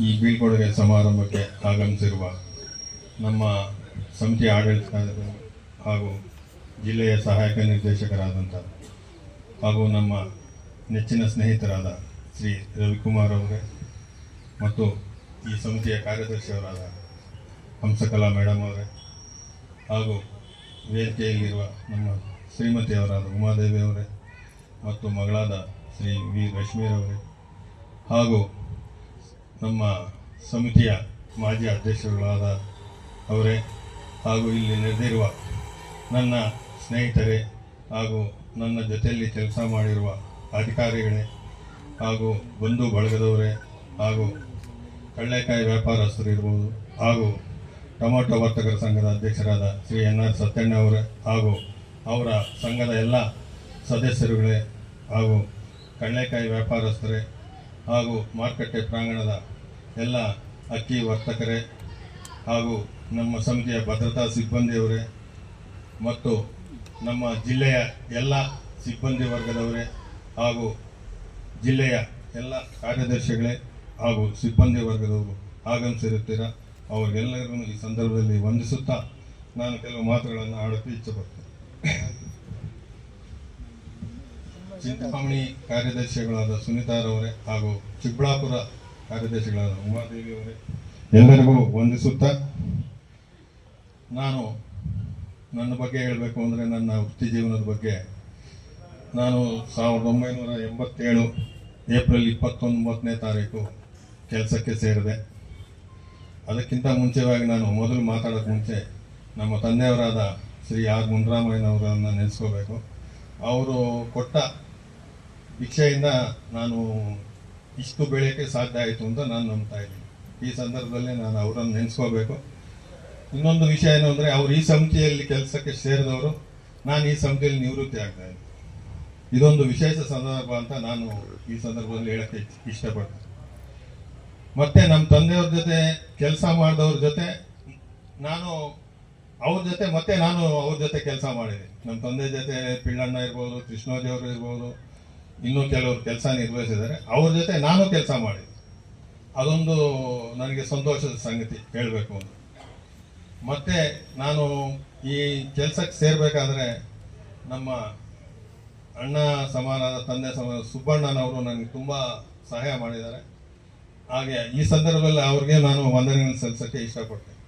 ಈ ಬೀಳ್ಕೊಡುಗೆ ಸಮಾರಂಭಕ್ಕೆ ಆಗಮಿಸಿರುವ ನಮ್ಮ ಸಮಿತಿ ಆಡಳಿತ ಹಾಗೂ ಜಿಲ್ಲೆಯ ಸಹಾಯಕ ನಿರ್ದೇಶಕರಾದಂಥ ಹಾಗೂ ನಮ್ಮ ನೆಚ್ಚಿನ ಸ್ನೇಹಿತರಾದ ಶ್ರೀ ರವಿಕುಮಾರ್ ಅವರೇ ಮತ್ತು ಈ ಸಮಿತಿಯ ಕಾರ್ಯದರ್ಶಿಯವರಾದ ಹಂಸಕಲಾ ಮೇಡಮ್ ಅವರೇ ಹಾಗೂ ವೇದಿಕೆಯಲ್ಲಿರುವ ನಮ್ಮ ಶ್ರೀಮತಿಯವರಾದ ಉಮಾದೇವಿ ಅವರೇ ಮತ್ತು ಮಗಳಾದ ಶ್ರೀ ವಿ ರಶ್ಮೀರವರೇ ಹಾಗೂ ನಮ್ಮ ಸಮಿತಿಯ ಮಾಜಿ ಅಧ್ಯಕ್ಷರುಗಳಾದ ಅವರೇ ಹಾಗೂ ಇಲ್ಲಿ ನೆರೆದಿರುವ ನನ್ನ ಸ್ನೇಹಿತರೇ ಹಾಗೂ ನನ್ನ ಜೊತೆಯಲ್ಲಿ ಕೆಲಸ ಮಾಡಿರುವ ಅಧಿಕಾರಿಗಳೇ ಹಾಗೂ ಬಂಧು ಬಳಗದವರೇ ಹಾಗೂ ಕಳ್ಳೆಕಾಯಿ ವ್ಯಾಪಾರಸ್ಥರು ಇರ್ಬೋದು ಹಾಗೂ ಟೊಮೊಟೊ ವರ್ತಕರ ಸಂಘದ ಅಧ್ಯಕ್ಷರಾದ ಶ್ರೀ ಎನ್ ಆರ್ ಸತ್ಯಣ್ಣ ಅವರೇ ಹಾಗೂ ಅವರ ಸಂಘದ ಎಲ್ಲ ಸದಸ್ಯರುಗಳೇ ಹಾಗೂ ಕಳ್ಳೆಕಾಯಿ ವ್ಯಾಪಾರಸ್ಥರೇ ಹಾಗೂ ಮಾರುಕಟ್ಟೆ ಪ್ರಾಂಗಣದ ಎಲ್ಲ ಅಕ್ಕಿ ವರ್ತಕರೇ ಹಾಗೂ ನಮ್ಮ ಸಮಿತಿಯ ಭದ್ರತಾ ಸಿಬ್ಬಂದಿಯವರೇ ಮತ್ತು ನಮ್ಮ ಜಿಲ್ಲೆಯ ಎಲ್ಲ ಸಿಬ್ಬಂದಿ ವರ್ಗದವರೇ ಹಾಗೂ ಜಿಲ್ಲೆಯ ಎಲ್ಲ ಕಾರ್ಯದರ್ಶಿಗಳೇ ಹಾಗೂ ಸಿಬ್ಬಂದಿ ವರ್ಗದವರು ಆಗಮಿಸಿರುತ್ತೀರ? ಅವರೆಲ್ಲರನ್ನು ಈ ಸಂದರ್ಭದಲ್ಲಿ ವಂದಿಸುತ್ತಾ ನಾನು ಕೆಲವು ಮಾತುಗಳನ್ನು ಆಡೋಕ್ಕೆ ಇಚ್ಛೆ ಪಡ್ತೇನೆ. ಚಿಂತಾಮಣಿ ಕಾರ್ಯದರ್ಶಿಗಳಾದ ಸುನೀತಾರವರೇ ಹಾಗೂ ಚಿಕ್ಕಬಳ್ಳಾಪುರ ಕಾರ್ಯದರ್ಶಿಗಳಾದ ಉಮಾದೇವಿ ಅವರೇ, ಎಲ್ಲರಿಗೂ ವಂದಿಸುತ್ತಾ ನಾನು ನನ್ನ ಬಗ್ಗೆ ಹೇಳಬೇಕು ಅಂದರೆ ನನ್ನ ವೃತ್ತಿ ಜೀವನದ ಬಗ್ಗೆ. ನಾನು ಸಾವಿರದ ಒಂಬೈನೂರ ಎಂಬತ್ತೇಳು ಏಪ್ರಿಲ್ ಇಪ್ಪತ್ತೊಂಬತ್ತನೇ ತಾರೀಕು ಕೆಲಸಕ್ಕೆ ಸೇರಿದೆ. ಅದಕ್ಕಿಂತ ಮುಂಚೆವಾಗಿ ನಾನು ಮೊದಲು ಮಾತಾಡೋಕ್ಕೆ ಮುಂಚೆ ನಮ್ಮ ತಂದೆಯವರಾದ ಶ್ರೀ ಆರ್ ಮುನ್ರಾಮಯ್ಯನವರನ್ನು ನೆನೆಸ್ಕೋಬೇಕು. ಅವರು ಕೊಟ್ಟ ಭಿಕ್ಷೆಯಿಂದ ನಾನು ಇಷ್ಟು ಬೆಳೆಯೋಕ್ಕೆ ಸಾಧ್ಯ ಆಯಿತು ಅಂತ ನಾನು ನಂಬ್ತಾ ಇದ್ದೀನಿ. ಈ ಸಂದರ್ಭದಲ್ಲಿ ನಾನು ಅವರನ್ನು ನೆನೆಸ್ಕೋಬೇಕು. ಇನ್ನೊಂದು ವಿಷಯ ಏನು ಅಂದರೆ, ಅವ್ರು ಈ ಸಮಿತಿಯಲ್ಲಿ ಕೆಲಸಕ್ಕೆ ಸೇರಿದವರು, ನಾನು ಈ ಸಮಿತಿಯಲ್ಲಿ ನಿವೃತ್ತಿ ಆಗ್ತಾ ಇದ್ದೀನಿ. ಇದೊಂದು ವಿಶೇಷ ಸಂದರ್ಭ ಅಂತ ನಾನು ಈ ಸಂದರ್ಭದಲ್ಲಿ ಹೇಳಕ್ಕೆ ಇಷ್ಟಪಡ್ತೀನಿ. ಮತ್ತೆ ನಮ್ಮ ತಂದೆಯವ್ರ ಜೊತೆ ಕೆಲಸ ಮಾಡಿದವ್ರ ಜೊತೆ ನಾನು, ಅವ್ರ ಜೊತೆ ಮತ್ತೆ ನಾನು ಅವ್ರ ಜೊತೆ ಕೆಲಸ ಮಾಡಿದ್ದೀನಿ. ನಮ್ಮ ತಂದೆ ಜೊತೆ ಪಿಳ್ಳಣ್ಣ ಇರ್ಬೋದು, ಕೃಷ್ಣೋಜಿ ಅವರು ಇರ್ಬೋದು ಇನ್ನೂ ಕೆಲವರು ಕೆಲಸ ನಿರ್ವಹಿಸಿದ್ದಾರೆ. ಅವ್ರ ಜೊತೆ ನಾನು ಕೆಲಸ ಮಾಡಿದೆ ಅದೊಂದು ನನಗೆ ಸಂತೋಷದ ಸಂಗತಿ ಹೇಳಬೇಕು ಅಂತ. ಮತ್ತು ನಾನು ಈ ಕೆಲಸಕ್ಕೆ ಸೇರಬೇಕಾದ್ರೆ ನಮ್ಮ ಅಣ್ಣ ಸಮಾನದ ತಂದೆ ಸಮಾನ ಸುಬ್ಬಣ್ಣನವರು ನನಗೆ ತುಂಬ ಸಹಾಯ ಮಾಡಿದ್ದಾರೆ. ಹಾಗೆ ಈ ಸಂದರ್ಭದಲ್ಲಿ ಅವ್ರಿಗೆ ನಾನು ವಂದನೆಗಳನ್ನು ಸಲ್ಲಿಸೋಕ್ಕೆ ಇಷ್ಟಪಡ್ತೇನೆ.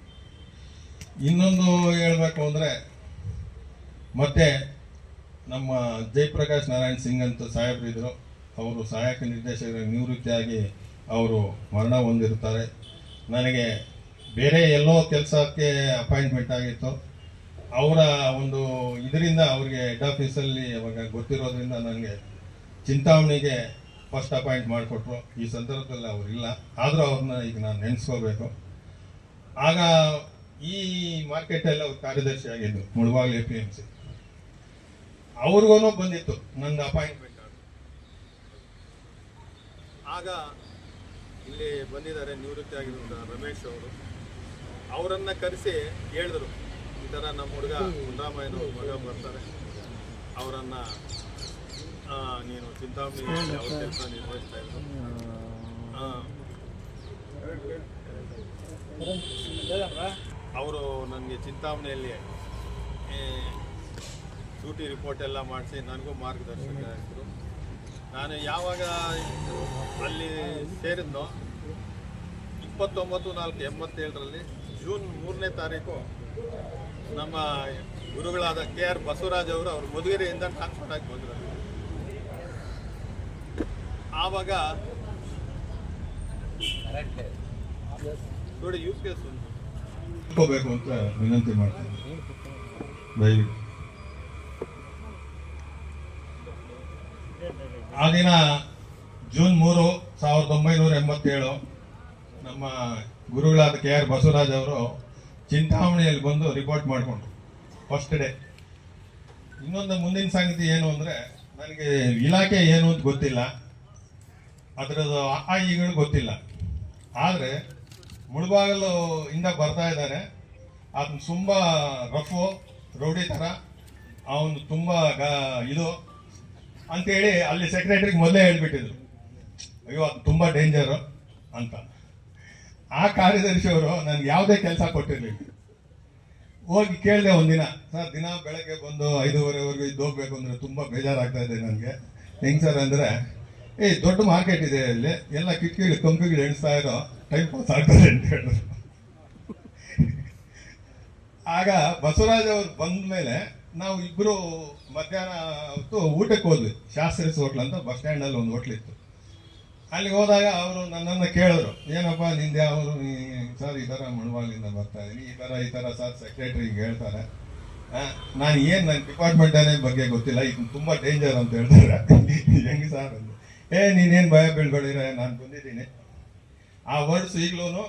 ಇನ್ನೊಂದು ಹೇಳಬೇಕು ಅಂದರೆ ಮತ್ತೆ ನಮ್ಮ ಜಯಪ್ರಕಾಶ್ ನಾರಾಯಣ್ ಸಿಂಗ್ ಅಂತ ಸಾಹೇಬರಿದ್ರು ಅವರು ಸಹಾಯಕ ನಿರ್ದೇಶಕರ ನಿವೃತ್ತಿಯಾಗಿ ಅವರು ಮರಣ ಹೊಂದಿರುತ್ತಾರೆ. ನನಗೆ ಬೇರೆ ಎಲ್ಲೋ ಕೆಲಸಕ್ಕೆ ಅಪಾಯಿಂಟ್ಮೆಂಟ್ ಆಗಿತ್ತು. ಅವರ ಒಂದು ಇದರಿಂದ ಅವರಿಗೆ ಹೆಡ್ ಆಫೀಸಲ್ಲಿ ಅವಾಗ ಗೊತ್ತಿರೋದ್ರಿಂದ ನನಗೆ ಚಿಂತಾಮಣಿಗೆ ಫಸ್ಟ್ ಅಪಾಯಿಂಟ್ ಮಾಡಿಕೊಟ್ರು. ಈ ಸಂದರ್ಭದಲ್ಲಿ ಅವರಿಲ್ಲ ಆದರೂ ಅವ್ರನ್ನ ಈಗ ನಾನು ನೆನೆಸ್ಕೋಬೇಕು. ಆಗ ಈ ಮಾರ್ಕೆಟಲ್ಲಿ ಅವ್ರು ಕಾರ್ಯದರ್ಶಿ ಆಗಿದ್ದು Mulbagal A P M C ಅವ್ರಿಗೂ ಬಂದಿತ್ತು ನಂದು ಅಪಾಯಿಂಟ್ಮೆಂಟ್ ಆಗ ಇಲ್ಲಿ ಬಂದಿದ್ದಾರೆ ನಿವೃತ್ತಿ ಆಗಿರುವಂಥ ರಮೇಶ್ ಅವರು. ಅವರನ್ನ ಕರೆಸಿ ಹೇಳಿದ್ರು ಈ ಥರ ನಮ್ಮ ಹುಡುಗ ಮುನ್ರಾಮಯ್ಯನ ಮಗ ಬರ್ತಾರೆ. ಅವರನ್ನ ನೀನು ಚಿಂತಾಮಣಿ ಯಾವ ಕೆಲಸ ನಿರ್ವಹಿಸ್ತಾ ಇದ್ರು. ಅವರು ನನಗೆ ಚಿಂತಾಮಣಿಯಲ್ಲಿ ಡ್ಯೂಟಿ ರಿಪೋರ್ಟ್ ಎಲ್ಲ ಮಾಡಿಸಿ ನನಗೂ ಮಾರ್ಗದರ್ಶನ ಇದ್ದರು ನಾನು ಯಾವಾಗ ಅಲ್ಲಿ ಸೇರಿದ್ನೋ ಇಪ್ಪತ್ತೊಂಬತ್ತು ನಾಲ್ಕು ಎಂಬತ್ತೇಳರಲ್ಲಿ ಜೂನ್ ಮೂರನೇ ತಾರೀಕು ನಮ್ಮ ಗುರುಗಳಾದ ಕೆ ಆರ್ ಬಸವರಾಜ್ ಅವರು ಅವರು ಮಧುಗಿರಿಯಿಂದ ಟ್ರಾನ್ಸ್ಫರ್ ಆಗಿ ಬಂದರು. ಆವಾಗ ನೋಡಿ ಯು ಪಿ ಎಸ್ ಒಂದು. ಇಟ್ಕೋಬೇಕು ಅಂತ ವಿನಂತಿ ಮಾಡ್ತೀನಿ. ದಯವಿಟ್ಟು. ಆ ದಿನ ಜೂನ್ ಮೂರು ಸಾವಿರದ ಒಂಬೈನೂರ ಎಂಬತ್ತೇಳು ನಮ್ಮ ಗುರುಗಳಾದ ಕೆ ಆರ್ ಬಸವರಾಜ್ ಅವರು ಚಿಂತಾಮಣಿಯಲ್ಲಿ ಬಂದು ರಿಪೋರ್ಟ್ ಮಾಡಿಕೊಂಡ್ರು. ಫಸ್ಟ್ ಡೇ ಇನ್ನೊಂದು ಮುಂದಿನ ಸಂಗತಿ ಏನು ಅಂದರೆ ನನಗೆ ಇಲಾಖೆ ಏನು ಅಂತ ಗೊತ್ತಿಲ್ಲ. ಅದರದ್ದು ಆ ಗೊತ್ತಿಲ್ಲ. ಆದರೆ ಮುಳುಬಾಗಲು ಇಂದ ಬರ್ತಾ ಇದ್ದಾರೆ. ಅದನ್ನ ತುಂಬ ರಫು ರೌಡಿ ಥರ ಅವನು ತುಂಬ ಗ ಇದು. ಅಂತೇಳಿ ಅಲ್ಲಿ ಸೆಕ್ರೆಟರಿಗೆ ಮೊದಲೇ ಹೇಳ್ಬಿಟ್ಟಿದ್ರು. ಅಯ್ಯೋ, ಅದು ತುಂಬ ಡೇಂಜರು ಅಂತ. ಆ ಕಾರ್ಯದರ್ಶಿ ಅವರು ನನ್ಗೆ ಯಾವುದೇ ಕೆಲಸ ಕೊಟ್ಟಿರಲಿಲ್ಲ. ಹೋಗಿ ಕೇಳಿದೆ ಒಂದಿನ, ಸರ್, ದಿನ ಬೆಳಗ್ಗೆ ಬಂದು ಐದೂವರೆವರೆಗೂ ಇದ್ದು ಹೋಗ್ಬೇಕು ಅಂದ್ರೆ ತುಂಬಾ ಬೇಜಾರಾಗ್ತಾ ಇದೆ ನನಗೆ. ಹೆಂಗ್ ಸರ್ ಅಂದ್ರೆ, ಏ, ದೊಡ್ಡ ಮಾರ್ಕೆಟ್ ಇದೆ ಅಲ್ಲಿ ಎಲ್ಲ ಕಿಟಕಿಗಳು ಕಂಪಿಗಳು ಎಣಿಸ್ತಾ ಇರೋ ಟೈಮ್ ಪಾಸ್ ಆಗ್ತದೆ ಅಂತ ಹೇಳಿದ್ರು. ಆಗ ಬಸವರಾಜ್ ಅವ್ರು ಬಂದ ಮೇಲೆ ನಾವು ಇಬ್ರು ಮಧ್ಯಾಹ್ನ ಹೊತ್ತು ಊಟಕ್ಕೆ ಹೋದ್ವಿ. ಶಾಸ್ತ್ರೀಸ್ ಹೋಟ್ಲ್ ಅಂತ ಬಸ್ ಸ್ಟ್ಯಾಂಡ್ ಅಲ್ಲಿ ಒಂದು ಹೋಟ್ಲ್ ಇತ್ತು. ಅಲ್ಲಿಗೆ ಹೋದಾಗ ಅವರು ನನ್ನನ್ನು ಕೇಳಿದ್ರು. ಏನಪ್ಪ, ನಿಂದ ಅವರು ಸರ್, ಈ ಥರ ಮುಳುವಾಗ್ಲಿಂದ ಬರ್ತಾ ಇದೀನಿ ಈ ಥರ ಈ ಥರ ಸರ್ ಸೆಕ್ರೆಟ್ರಿಗೆ ಹೇಳ್ತಾರೆ. ನಾನು ಏನು ನನ್ನ ಡಿಪಾರ್ಟ್ಮೆಂಟ್ ಬಗ್ಗೆ ಗೊತ್ತಿಲ್ಲ. ಇದು ತುಂಬ ಡೇಂಜರ್ ಅಂತ ಹೇಳ್ತಾರೆ. ಹೆಂಗೆ ಸರ್ ಅಂತ. ಏ, ನೀನೇನು ಭಯ ಬೀಳ್ಬೇಡಿರ? ನಾನು ಬಂದಿದ್ದೀನಿ. ಆ ವರ್ಡ್ಸ್ ಈಗಲೂ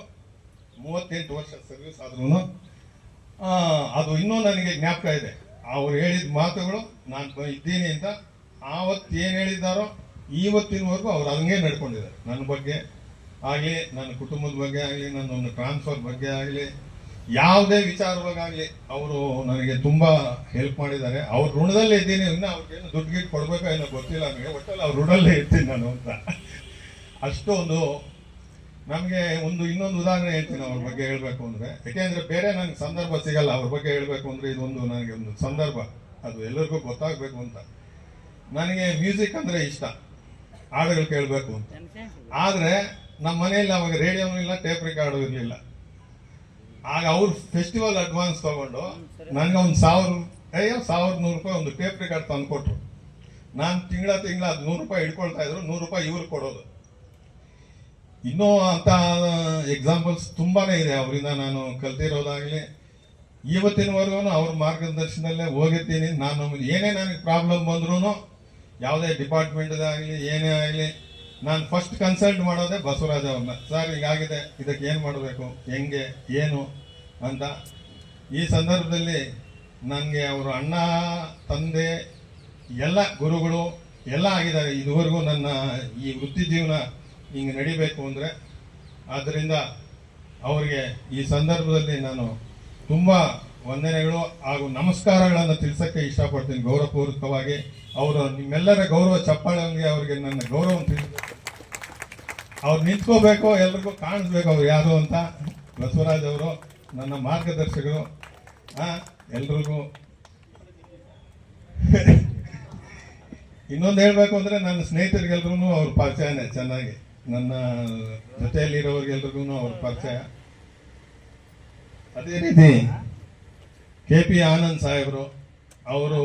ಮೂವತ್ತೆಂಟು ವರ್ಷ ಸರ್ವಿಸ್ ಆದ್ರೂ ಅದು ಇನ್ನೂ ನನಗೆ ಜ್ಞಾಪಕ ಇದೆ. ಅವ್ರು ಹೇಳಿದ ಮಾತುಗಳು ನಾನು ಇದ್ದೀನಿ ಅಂತ ಆವತ್ತು ಏನು ಹೇಳಿದ್ದಾರೋ ಇವತ್ತಿನವರೆಗೂ ಅವ್ರು ಹಂಗೆ ನಡ್ಕೊಂಡಿದ್ದಾರೆ. ನನ್ನ ಬಗ್ಗೆ ಆಗಲಿ, ನನ್ನ ಕುಟುಂಬದ ಬಗ್ಗೆ ಆಗಲಿ, ನನ್ನ ಒಂದು ಟ್ರಾನ್ಸ್ಫರ್ ಬಗ್ಗೆ ಆಗಲಿ, ಯಾವುದೇ ವಿಚಾರವಾಗಲಿ ಅವರು ನನಗೆ ತುಂಬಾ ಹೆಲ್ಪ್ ಮಾಡಿದ್ದಾರೆ. ಅವ್ರ ಋಣದಲ್ಲೇ ಇದ್ದೀನಿ, ಇನ್ನು ಅವ್ರಿಗೇನು ದುಡ್ಡು ಗಿಟ್ಟು ಕೊಡ್ಬೇಕೋ ಏನೋ ಗೊತ್ತಿಲ್ಲ ನನಗೆ. ಒಟ್ಟಲ್ಲಿ ಅವ್ರ ಋಣಲ್ಲೇ ಇರ್ತೀನಿ ನಾನು ಅಂತ. ಅಷ್ಟು ನಮಗೆ ಒಂದು ಇನ್ನೊಂದು ಉದಾಹರಣೆ ಹೇಳ್ತೀನಿ ಅವ್ರ ಬಗ್ಗೆ ಹೇಳಬೇಕು ಅಂದ್ರೆ. ಯಾಕೆಂದ್ರೆ ಬೇರೆ ನನಗೆ ಸಂದರ್ಭ ಸಿಗಲ್ಲ, ಅವ್ರ ಬಗ್ಗೆ ಹೇಳಬೇಕು ಅಂದ್ರೆ ಇದೊಂದು ನನಗೆ ಒಂದು ಸಂದರ್ಭ. ಅದು ಎಲ್ಲರಿಗೂ ಗೊತ್ತಾಗಬೇಕು ಅಂತ. ನನಗೆ ಮ್ಯೂಸಿಕ್ ಅಂದ್ರೆ ಇಷ್ಟ. ಹಾಡುಗಳು ಕೇಳಬೇಕು ಅಂತ. ಆದರೆ ನಮ್ಮ ಮನೆಯಲ್ಲಿ ಅವಾಗ ರೇಡಿಯೋನೂ ಇಲ್ಲ, ಟೇಪ್ ರೆಕಾರ್ಡು ಇರಲಿಲ್ಲ. ಆಗ ಅವ್ರು ಫೆಸ್ಟಿವಲ್ ಅಡ್ವಾನ್ಸ್ ತಗೊಂಡು ನನಗೆ ಒಂದು ಸಾವಿರ ಅಯ್ಯೋ, ಸಾವಿರದ ನೂರು ರೂಪಾಯಿ ಒಂದು ಟೇಪ್ ರೆಕಾರ್ಡ್ ತಂದು ಕೊಟ್ರು ನಾನು ತಿಂಗಳ ತಿಂಗಳ ಅದು ನೂರು ರೂಪಾಯಿ ಇಟ್ಕೊಳ್ತಾ ಇದ್ರು, ನೂರು ರೂಪಾಯಿ ಇವ್ರಿಗೆ ಕೊಡೋದು. ಇನ್ನೂ ಅಂತ ಎಕ್ಸಾಂಪಲ್ಸ್ ತುಂಬಾನೇ ಇದೆ. ಅವರಿಂದ ನಾನು ಕಲ್ತಿರೋದಾಗ್ಲಿ ಇವತ್ತಿನವರೆಗೂ ಅವ್ರ ಮಾರ್ಗದರ್ಶನದಲ್ಲೇ ಹೋಗಿರ್ತೀನಿ ನಾನು ಏನೇ ನನಗೆ ಪ್ರಾಬ್ಲಮ್ ಬಂದ್ರೂ ಯಾವುದೇ ಡಿಪಾರ್ಟ್ಮೆಂಟ್ದಾಗಲಿ ಏನೇ ಆಗಲಿ, ನಾನು ಫಸ್ಟ್ ಕನ್ಸಲ್ಟ್ ಮಾಡೋದೇ ಬಸವರಾಜ್ ಅವ್ರನ್ನ. ಸರ್, ಹೀಗಾಗಿದೆ. ಇದಕ್ಕೆ ಏನು ಮಾಡಬೇಕು? ಹೆಂಗೆ? ಏನು? ಅಂತ. ಈ ಸಂದರ್ಭದಲ್ಲಿ ನನಗೆ ಅವರು ಅಣ್ಣ, ತಂದೆ, ಎಲ್ಲ ಗುರುಗಳು, ಎಲ್ಲ ಆಗಿದ್ದಾರೆ. ಇದುವರೆಗೂ ನನ್ನ ಈ ವೃತ್ತಿ ಜೀವನ ಹಿಂಗೆ ನಡಿಬೇಕು ಅಂದರೆ ಆದ್ದರಿಂದ ಅವರಿಗೆ ಈ ಸಂದರ್ಭದಲ್ಲಿ ನಾನು ತುಂಬ ವಂದನೆಗಳು ಹಾಗೂ ನಮಸ್ಕಾರಗಳನ್ನು ತಿಳಿಸೋಕ್ಕೆ ಇಷ್ಟಪಡ್ತೀನಿ ಗೌರವಪೂರ್ವಕವಾಗಿ. ಅವರು ನಿಮ್ಮೆಲ್ಲರ ಗೌರವ ಚಪ್ಪಾಳೆ ಅವರಿಗೆ ನನ್ನ ಗೌರವ ತಿಳಿಸಬೇಕು. ಅವ್ರು ನಿಂತ್ಕೋಬೇಕು, ಎಲ್ರಿಗೂ ಕಾಣಿಸ್ಬೇಕು ಅವ್ರು ಯಾರು ಅಂತ. ಬಸವರಾಜ್ ಅವರು ನನ್ನ ಮಾರ್ಗದರ್ಶಕರು. ಎಲ್ರಿಗೂ. ಇನ್ನೊಂದು ಹೇಳಬೇಕು ಅಂದ್ರೆ ನನ್ನ ಸ್ನೇಹಿತರಿಗೆಲ್ರಿಗೂ ಅವ್ರ ಪರಿಚಯನೇ ಚೆನ್ನಾಗಿ. ನನ್ನ ಜೊತೆಯಲ್ಲಿರೋರಿಗೆಲ್ರಿಗೂ ಅವ್ರ ಪರಿಚಯ. ಅದೇ ರೀತಿ ಕೆ ಪಿ ಆನಂದ್ ಸಾಹೇಬರು, ಅವರು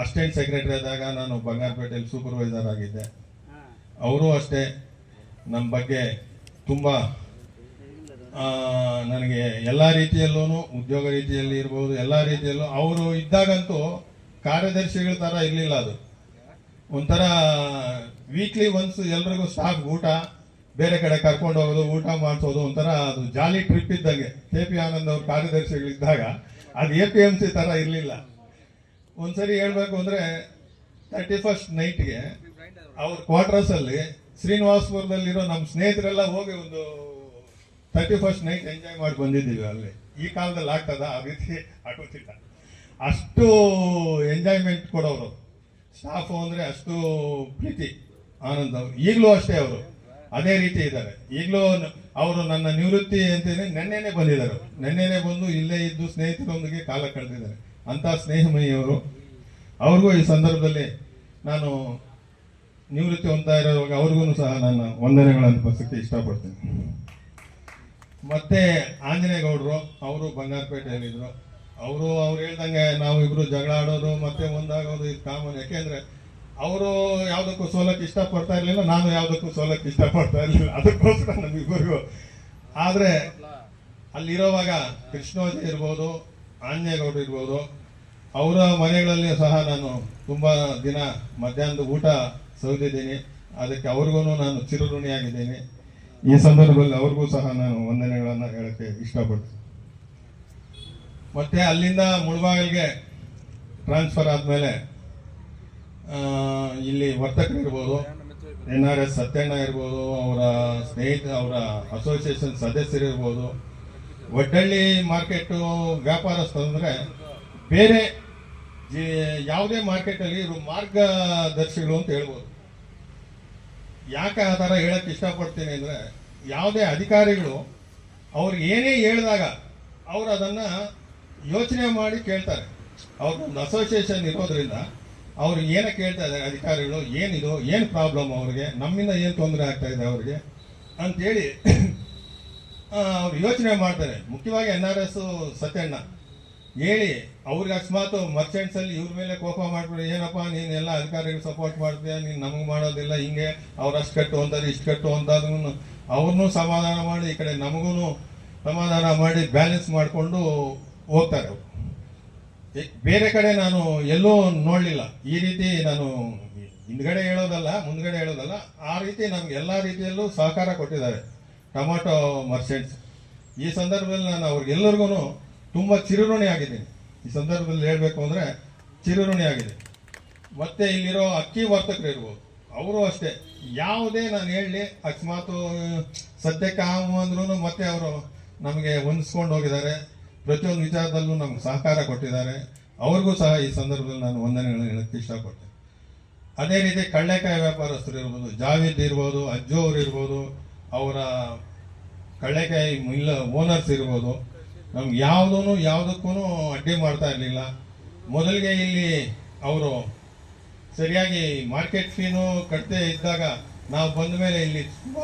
ಅಸಿಸ್ಟೆಂಟ್ ಸೆಕ್ರೆಟರಿ ಆದಾಗ ನಾನು ಬಂಗಾರಪೇಟೆಯಲ್ಲಿ ಸೂಪರ್ವೈಸರ್ ಆಗಿದ್ದೆ. ಅವರು ಅಷ್ಟೇ. ನಮ್ಮ ಬಗ್ಗೆ ತುಂಬ ನನಗೆ ಎಲ್ಲ ರೀತಿಯಲ್ಲೂ ಉದ್ಯೋಗ ರೀತಿಯಲ್ಲಿ ಇರ್ಬೋದು, ಎಲ್ಲ ರೀತಿಯಲ್ಲೂ ಅವರು ಇದ್ದಾಗಂತೂ ಕಾರ್ಯದರ್ಶಿಗಳ ಥರ ಇರಲಿಲ್ಲ ಅದು. ಒಂಥರ ವೀಕ್ಲಿ ಒನ್ಸ್ ಎಲ್ರಿಗೂ ಸ್ಟಾಫ್ ಊಟ, ಬೇರೆ ಕಡೆ ಕರ್ಕೊಂಡು ಹೋಗೋದು, ಊಟ ಮಾಡಿಸೋದು, ಒಂಥರ ಅದು ಜಾಲಿ ಟ್ರಿಪ್ ಇದ್ದಂಗೆ. ಕೆ ಪಿ ಆನಂದ್ ಅವ್ರ ಕಾರ್ಯದರ್ಶಿಗಳಿದ್ದಾಗ, ಅದು ಎ ಪಿ ಎಂ ಸಿ ಥರ ಇರಲಿಲ್ಲ. ಒಂದ್ಸರಿ ಹೇಳಬೇಕು ಅಂದರೆ ತರ್ಟಿ ಫಸ್ಟ್ ನೈಟ್ಗೆ ಅವ್ರ ಕ್ವಾರ್ಟರ್ಸಲ್ಲಿ ಶ್ರೀನಿವಾಸಪುರದಲ್ಲಿರೋ ನಮ್ಮ ಸ್ನೇಹಿತರೆಲ್ಲ ಹೋಗಿ ಒಂದು ತರ್ಟಿ ಫಸ್ಟ್ ನೈಟ್ ಎಂಜಾಯ್ ಮಾಡಿ ಬಂದಿದ್ದೀವಿ ಅಲ್ಲಿ. ಈ ಕಾಲದಲ್ಲಿ ಆಗ್ತದ? ಆ ರೀತಿ ಆಗೋದಿಲ್ಲ ಅಷ್ಟು ಎಂಜಾಯ್ಮೆಂಟ್ ಕೊಡೋರು. ಸ್ಟಾಫು ಅಂದರೆ ಅಷ್ಟು ಪ್ರೀತಿ. ಆನಂದ್ ಅವರು. ಈಗಲೂ ಅಷ್ಟೇ ಅವರು. ಅದೇ ರೀತಿ ಇದ್ದಾರೆ. ಈಗಲೂ ಅವರು ನನ್ನ ನಿವೃತ್ತಿ ಅಂತೇಳಿ ನೆನ್ನೆನೆ ಬಂದಿದ್ದಾರೆ. ನೆನ್ನೆನೆ ಬಂದು ಇಲ್ಲೇ ಇದ್ದು ಸ್ನೇಹಿತರೊಂದಿಗೆ ಕಾಲ ಕಳೆದಿದ್ದಾರೆ. ಅಂತ ಸ್ನೇಹಮಯಿಯವರು. ಅವ್ರಿಗೂ ಈ ಸಂದರ್ಭದಲ್ಲಿ ನಾನು ನಿವೃತ್ತಿ ಹೊಂದ್ತಾ ಇರೋವಾಗ ಅವ್ರಿಗೂ ಸಹ ನಾನು ವಂದನೆಗಳನ್ನು ಪಡಿಸಕ್ಕೆ ಇಷ್ಟಪಡ್ತೀನಿ. ಮತ್ತೆ ಆಂಜನೇಯಗೌಡರು ಅವರು ಬಂಗಾರಪೇಟೆಯಲ್ಲಿದ್ದರು ಅವರು ಅವ್ರು ಹೇಳ್ದಂಗೆ ನಾವು ಇಬ್ಬರು ಜಗಳ ಆಡೋದು, ಮತ್ತೆ ಒಂದಾಗೋದು ಇದು ಕಾಮನ್. ಯಾಕೆಂದ್ರೆ ಅವರು ಯಾವುದಕ್ಕೂ ಸೋಲಕ್ಕೆ ಇಷ್ಟಪಡ್ತಾ ಇರಲಿಲ್ಲ, ನಾನು ಯಾವುದಕ್ಕೂ ಸೋಲಕ್ಕೆ ಇಷ್ಟಪಡ್ತಾ ಇರಲಿಲ್ಲ. ಅದಕ್ಕೋಸ್ಕರ ನಮಗಿಬ್ಬರಿಗೂ ಆದರೆ ಅಲ್ಲಿರೋವಾಗ ಕೃಷ್ಣೋಜಿ ಇರ್ಬೋದು, ಆಂಜನೇಯಗೌಡರು ಇರ್ಬೋದು, ಅವರ ಮನೆಗಳಲ್ಲಿ ಸಹ ನಾನು ತುಂಬ ದಿನ ಮಧ್ಯಾಹ್ನದ ಊಟ ಸವಿದಿದ್ದೀನಿ. ಅದಕ್ಕೆ ಅವ್ರಿಗೂ ನಾನು ಚಿರಋಣಿಯಾಗಿದ್ದೀನಿ. ಈ ಸಂದರ್ಭದಲ್ಲಿ ಅವ್ರಿಗೂ ಸಹ ನಾನು ವಂದನೆಗಳನ್ನು ಹೇಳಕ್ಕೆ ಇಷ್ಟಪಡ್ತೀನಿ. ಮತ್ತೆ ಅಲ್ಲಿಂದ ಮುಳಬಾಗಿಲಿಗೆ ಟ್ರಾನ್ಸ್ಫರ್ ಆದಮೇಲೆ ಇಲ್ಲಿ ವರ್ತಕರು ಇರ್ಬೋದು, ಎನ್ ಆರ್ ಎಸ್ ಸತ್ಯಣ್ಣ ಇರ್ಬೋದು, ಅವರ ಸ್ನೇಹಿತ, ಅವರ ಅಸೋಸಿಯೇಷನ್ ಸದಸ್ಯರು ಇರ್ಬೋದು. ಒಡ್ಡಳ್ಳಿ ಮಾರ್ಕೆಟು ವ್ಯಾಪಾರಸ್ಥರು ಅಂದ್ರೆ ಬೇರೆ ಯಾವುದೇ ಮಾರ್ಕೆಟಲ್ಲಿ ಇವರು ಮಾರ್ಗದರ್ಶಿಗಳು ಅಂತ ಹೇಳ್ಬೋದು. ಯಾಕೆ ಆ ಥರ ಹೇಳಕ್ಕೆ ಇಷ್ಟಪಡ್ತೀನಿ ಅಂದರೆ ಯಾವುದೇ ಅಧಿಕಾರಿಗಳು ಅವ್ರಿಗೆ ಏನೇ ಹೇಳಿದಾಗ ಅವರು ಅದನ್ನು ಯೋಚನೆ ಮಾಡಿ ಕೇಳ್ತಾರೆ. ಅವ್ರಿಗೊಂದು ಅಸೋಸಿಯೇಷನ್ ಇರೋದ್ರಿಂದ ಅವ್ರು ಏನೇ ಕೇಳ್ತಾ ಇದ್ದಾರೆ, ಅಧಿಕಾರಿಗಳು, ಏನಿದು, ಏನು ಪ್ರಾಬ್ಲಮ್ ಅವ್ರಿಗೆ, ನಮ್ಮಿಂದ ಏನು ತೊಂದರೆ ಆಗ್ತಾ ಇದೆ ಅವ್ರಿಗೆ ಅಂತೇಳಿ ಅವ್ರು ಯೋಚನೆ ಮಾಡ್ತಾರೆ. ಮುಖ್ಯವಾಗಿ ಎನ್ ಆರ್ ಎಸ್ ಸತ್ಯಣ್ಣ ಹೇಳಿ, ಅವ್ರಿಗೆ ಅಕಸ್ಮಾತ್ ಮರ್ಚೆಂಟ್ಸಲ್ಲಿ ಇವ್ರ ಮೇಲೆ ಕೋಪ ಮಾಡ್ಬಿಡಿ ಏನಪ್ಪ ನೀನೆಲ್ಲ ಅಧಿಕಾರಿಗಳು ಸಪೋರ್ಟ್ ಮಾಡ್ತೀಯ? ನೀನು ನಮಗೆ ಮಾಡೋದಿಲ್ಲ, ಹಿಂಗೆ, ಅವ್ರು ಅಷ್ಟು ಕಟ್ಟು ಅಂತಾರೆ ಇಷ್ಟು ಕಟ್ಟು ಅಂತಾದ್ರೂ ಅವ್ರನ್ನೂ ಸಮಾಧಾನ ಮಾಡಿ, ಈ ಕಡೆ ನಮಗೂ ಸಮಾಧಾನ ಮಾಡಿ ಬ್ಯಾಲೆನ್ಸ್ ಮಾಡಿಕೊಂಡು ಹೋಗ್ತಾರೆ ಬೇರೆ ಕಡೆ ನಾನು ಎಲ್ಲೂ ನೋಡಲಿಲ್ಲ. ಈ ರೀತಿ ನಾನು ಹಿಂದ್ಗಡೆ ಹೇಳೋದಲ್ಲ, ಮುಂದ್ಗಡೆ ಹೇಳೋದಲ್ಲ, ಆ ರೀತಿ ನಮ್ಗೆ ಎಲ್ಲ ರೀತಿಯಲ್ಲೂ ಸಹಕಾರ ಕೊಟ್ಟಿದ್ದಾರೆ ಟೊಮಾಟೊ ಮರ್ಚೆಂಟ್ಸ್. ಈ ಸಂದರ್ಭದಲ್ಲಿ ನಾನು ಅವ್ರಿಗೆಲ್ಲರಿಗೂ ತುಂಬ ಚಿರಋಣಿ ಆಗಿದ್ದೀನಿ. ಈ ಸಂದರ್ಭದಲ್ಲಿ ಹೇಳಬೇಕು ಅಂದರೆ ಚಿರಋಣಿ ಆಗಿದೆ ಮತ್ತೆ ಇಲ್ಲಿರೋ ಅಕ್ಕಿ ವರ್ತಕರು ಇರ್ಬೋದು, ಅವರು ಅಷ್ಟೇ. ಯಾವುದೇ ನಾನು ಹೇಳಲಿ ಅಕಸ್ಮಾತು, ಸದ್ಯಕ್ಕೆ ಆಮು ಅಂದ್ರೂ ಮತ್ತೆ ಅವರು ನಮಗೆ ಹೊಂದಿಸ್ಕೊಂಡು ಹೋಗಿದ್ದಾರೆ. ಪ್ರತಿಯೊಂದು ವಿಚಾರದಲ್ಲೂ ನಮ್ಗೆ ಸಹಕಾರ ಕೊಟ್ಟಿದ್ದಾರೆ. ಅವ್ರಿಗೂ ಸಹ ಈ ಸಂದರ್ಭದಲ್ಲಿ ನಾನು ವಂದನೆಗಳನ್ನು ಹೇಳಕ್ಕೆ ಇಷ್ಟಪಡ್ತೇನೆ. ಅದೇ ರೀತಿ ಕಳ್ಳೆಕಾಯಿ ವ್ಯಾಪಾರಸ್ಥರು ಇರ್ಬೋದು, ಜಾವೇದ್ ಇರ್ಬೋದು, ಅಜ್ಜು ಅವರು ಇರ್ಬೋದು, ಅವರ ಕಳ್ಳೆಕಾಯಿ ಮಿಲ್ ಓನರ್ಸ್ ಇರ್ಬೋದು, ನಮ್ಗೆ ಯಾವುದೂ ಯಾವುದಕ್ಕೂ ಅಡ್ಡಿ ಮಾಡ್ತಾ ಇರಲಿಲ್ಲ. ಮೊದಲಿಗೆ ಇಲ್ಲಿ ಅವರು ಸರಿಯಾಗಿ ಮಾರ್ಕೆಟ್ ಫೀನು ಕಟ್ಟದೆ ಇದ್ದಾಗ ನಾವು ಬಂದ ಮೇಲೆ ಇಲ್ಲಿ ತುಂಬ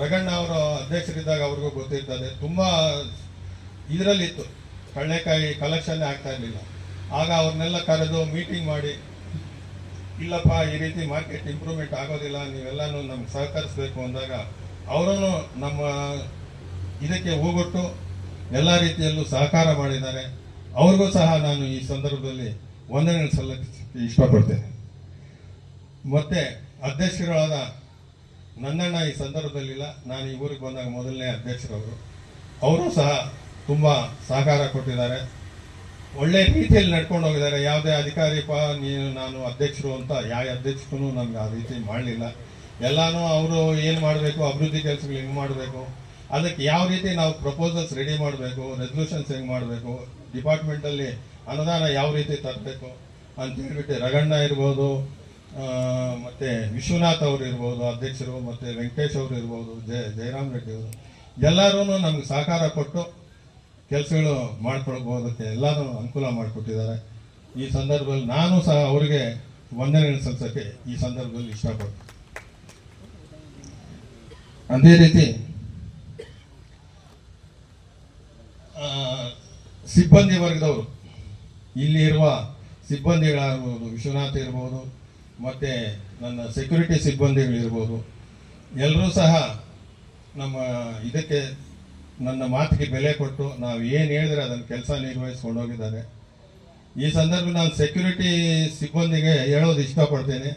ರಗಣ್ಣ ಅವರು ಅಧ್ಯಕ್ಷರಿದ್ದಾಗ ಅವ್ರಿಗೂ ಗೊತ್ತಿರ್ತದೆ. ತುಂಬ ಇದರಲ್ಲಿತ್ತು. ಕಳ್ಳೆಕಾಯಿ ಕಲೆಕ್ಷನ್ ಆಗ್ತಾ ಇರಲಿಲ್ಲ. ಆಗ ಅವ್ರನ್ನೆಲ್ಲ ಕರೆದು ಮೀಟಿಂಗ್ ಮಾಡಿ, ಇಲ್ಲಪ್ಪ, ಈ ರೀತಿ ಮಾರ್ಕೆಟ್ ಇಂಪ್ರೂವ್ಮೆಂಟ್ ಆಗೋದಿಲ್ಲ, ನೀವೆಲ್ಲನೂ ನಮ್ಗೆ ಸಹಕರಿಸಬೇಕು ಅಂದಾಗ ಅವರನ್ನು ನಮ್ಮ ಇದಕ್ಕೆ ಹೋಗೊಟ್ಟು ಎಲ್ಲ ರೀತಿಯಲ್ಲೂ ಸಹಕಾರ ಮಾಡಿದ್ದಾರೆ. ಅವ್ರಿಗೂ ಸಹ ನಾನು ಈ ಸಂದರ್ಭದಲ್ಲಿ ವಂದನೆ ಸಲ ಇಷ್ಟಪಡ್ತೇನೆ. ಮತ್ತು ಅಧ್ಯಕ್ಷರಾದ ನನ್ನಣ್ಣ ಈ ಸಂದರ್ಭದಲ್ಲಿಲ್ಲ. ನಾನು ಈ ಊರಿಗೆ ಬಂದಾಗ ಮೊದಲನೇ ಅಧ್ಯಕ್ಷರವರು. ಅವರು ಸಹ ತುಂಬ ಸಹಕಾರ ಕೊಟ್ಟಿದ್ದಾರೆ. ಒಳ್ಳೆ ರೀತಿಯಲ್ಲಿ ನಡ್ಕೊಂಡು ಹೋಗಿದ್ದಾರೆ. ಯಾವುದೇ ಅಧಿಕಾರಿ ಪ ನೀನು ನಾನು ಅಧ್ಯಕ್ಷರು ಅಂತ ಯಾವ ಅಧ್ಯಕ್ಷರು ನಮ್ಗೆ ಆ ರೀತಿ ಮಾಡಲಿಲ್ಲ. ಎಲ್ಲಾನು ಅವರು ಏನು ಮಾಡಬೇಕು, ಅಭಿವೃದ್ಧಿ ಕೆಲಸಗಳು ಹೆಂಗೆ ಮಾಡಬೇಕು, ಅದಕ್ಕೆ ಯಾವ ರೀತಿ ನಾವು ಪ್ರಪೋಸಲ್ಸ್ ರೆಡಿ ಮಾಡಬೇಕು ರೆಸಲ್ಯೂಷನ್ಸ್ ಹೆಂಗೆ ಮಾಡಬೇಕು ಡಿಪಾರ್ಟ್ಮೆಂಟಲ್ಲಿ ಅನುದಾನ ಯಾವ ರೀತಿ ತರಬೇಕು ಅಂತ ಹೇಳ್ಬಿಟ್ಟು ರಗಣ್ಣ ಇರ್ಬೋದು ಮತ್ತು ವಿಶ್ವನಾಥ್ ಅವರು ಇರ್ಬೋದು, ಅಧ್ಯಕ್ಷರು, ಮತ್ತು ವೆಂಕಟೇಶ್ ಅವರು ಇರ್ಬೋದು ಜಯ ಜಯರಾಮ್ ರೆಡ್ಡಿ ಅವರು ಎಲ್ಲರೂ ನಮ್ಗೆ ಸಹಕಾರ ಕೊಟ್ಟು ಕೆಲಸಗಳು ಮಾಡ್ಕೊಳ್ಬೋದಕ್ಕೆ ಎಲ್ಲರೂ ಅನುಕೂಲ ಮಾಡಿಕೊಟ್ಟಿದ್ದಾರೆ. ಈ ಸಂದರ್ಭದಲ್ಲಿ ನಾನು ಸಹ ಅವರಿಗೆ ವಂದನೆ ಸಲ್ಲಿಸೋಕ್ಕೆ ಈ ಸಂದರ್ಭದಲ್ಲಿ ಇಷ್ಟಪಡ್ತೀನಿ. ಅದೇ ರೀತಿ ಸಿಬ್ಬಂದಿ ವರ್ಗದವರು ಇಲ್ಲಿರುವ ಸಿಬ್ಬಂದಿಗಳಾಗ್ಬೋದು ವಿಶ್ವನಾಥ್ ಇರ್ಬೋದು, ಮತ್ತು ನನ್ನ ಸೆಕ್ಯೂರಿಟಿ ಸಿಬ್ಬಂದಿಗಳಿರ್ಬೋದು ಎಲ್ಲರೂ ಸಹ ನಮ್ಮ ಇದಕ್ಕೆ ನನ್ನ ಮಾತಿಗೆ ಬೆಲೆ ಕೊಟ್ಟು ನಾವು ಏನು ಹೇಳಿದ್ರೆ ಅದನ್ನು ಕೆಲಸ ನಿರ್ವಹಿಸ್ಕೊಂಡು ಹೋಗಿದ್ದಾರೆ. ಈ ಸಂದರ್ಭ ನಾನು ಸೆಕ್ಯೂರಿಟಿ ಸಿಬ್ಬಂದಿಗೆ ಹೇಳೋದು ಇಷ್ಟಪಡ್ತೇನೆ.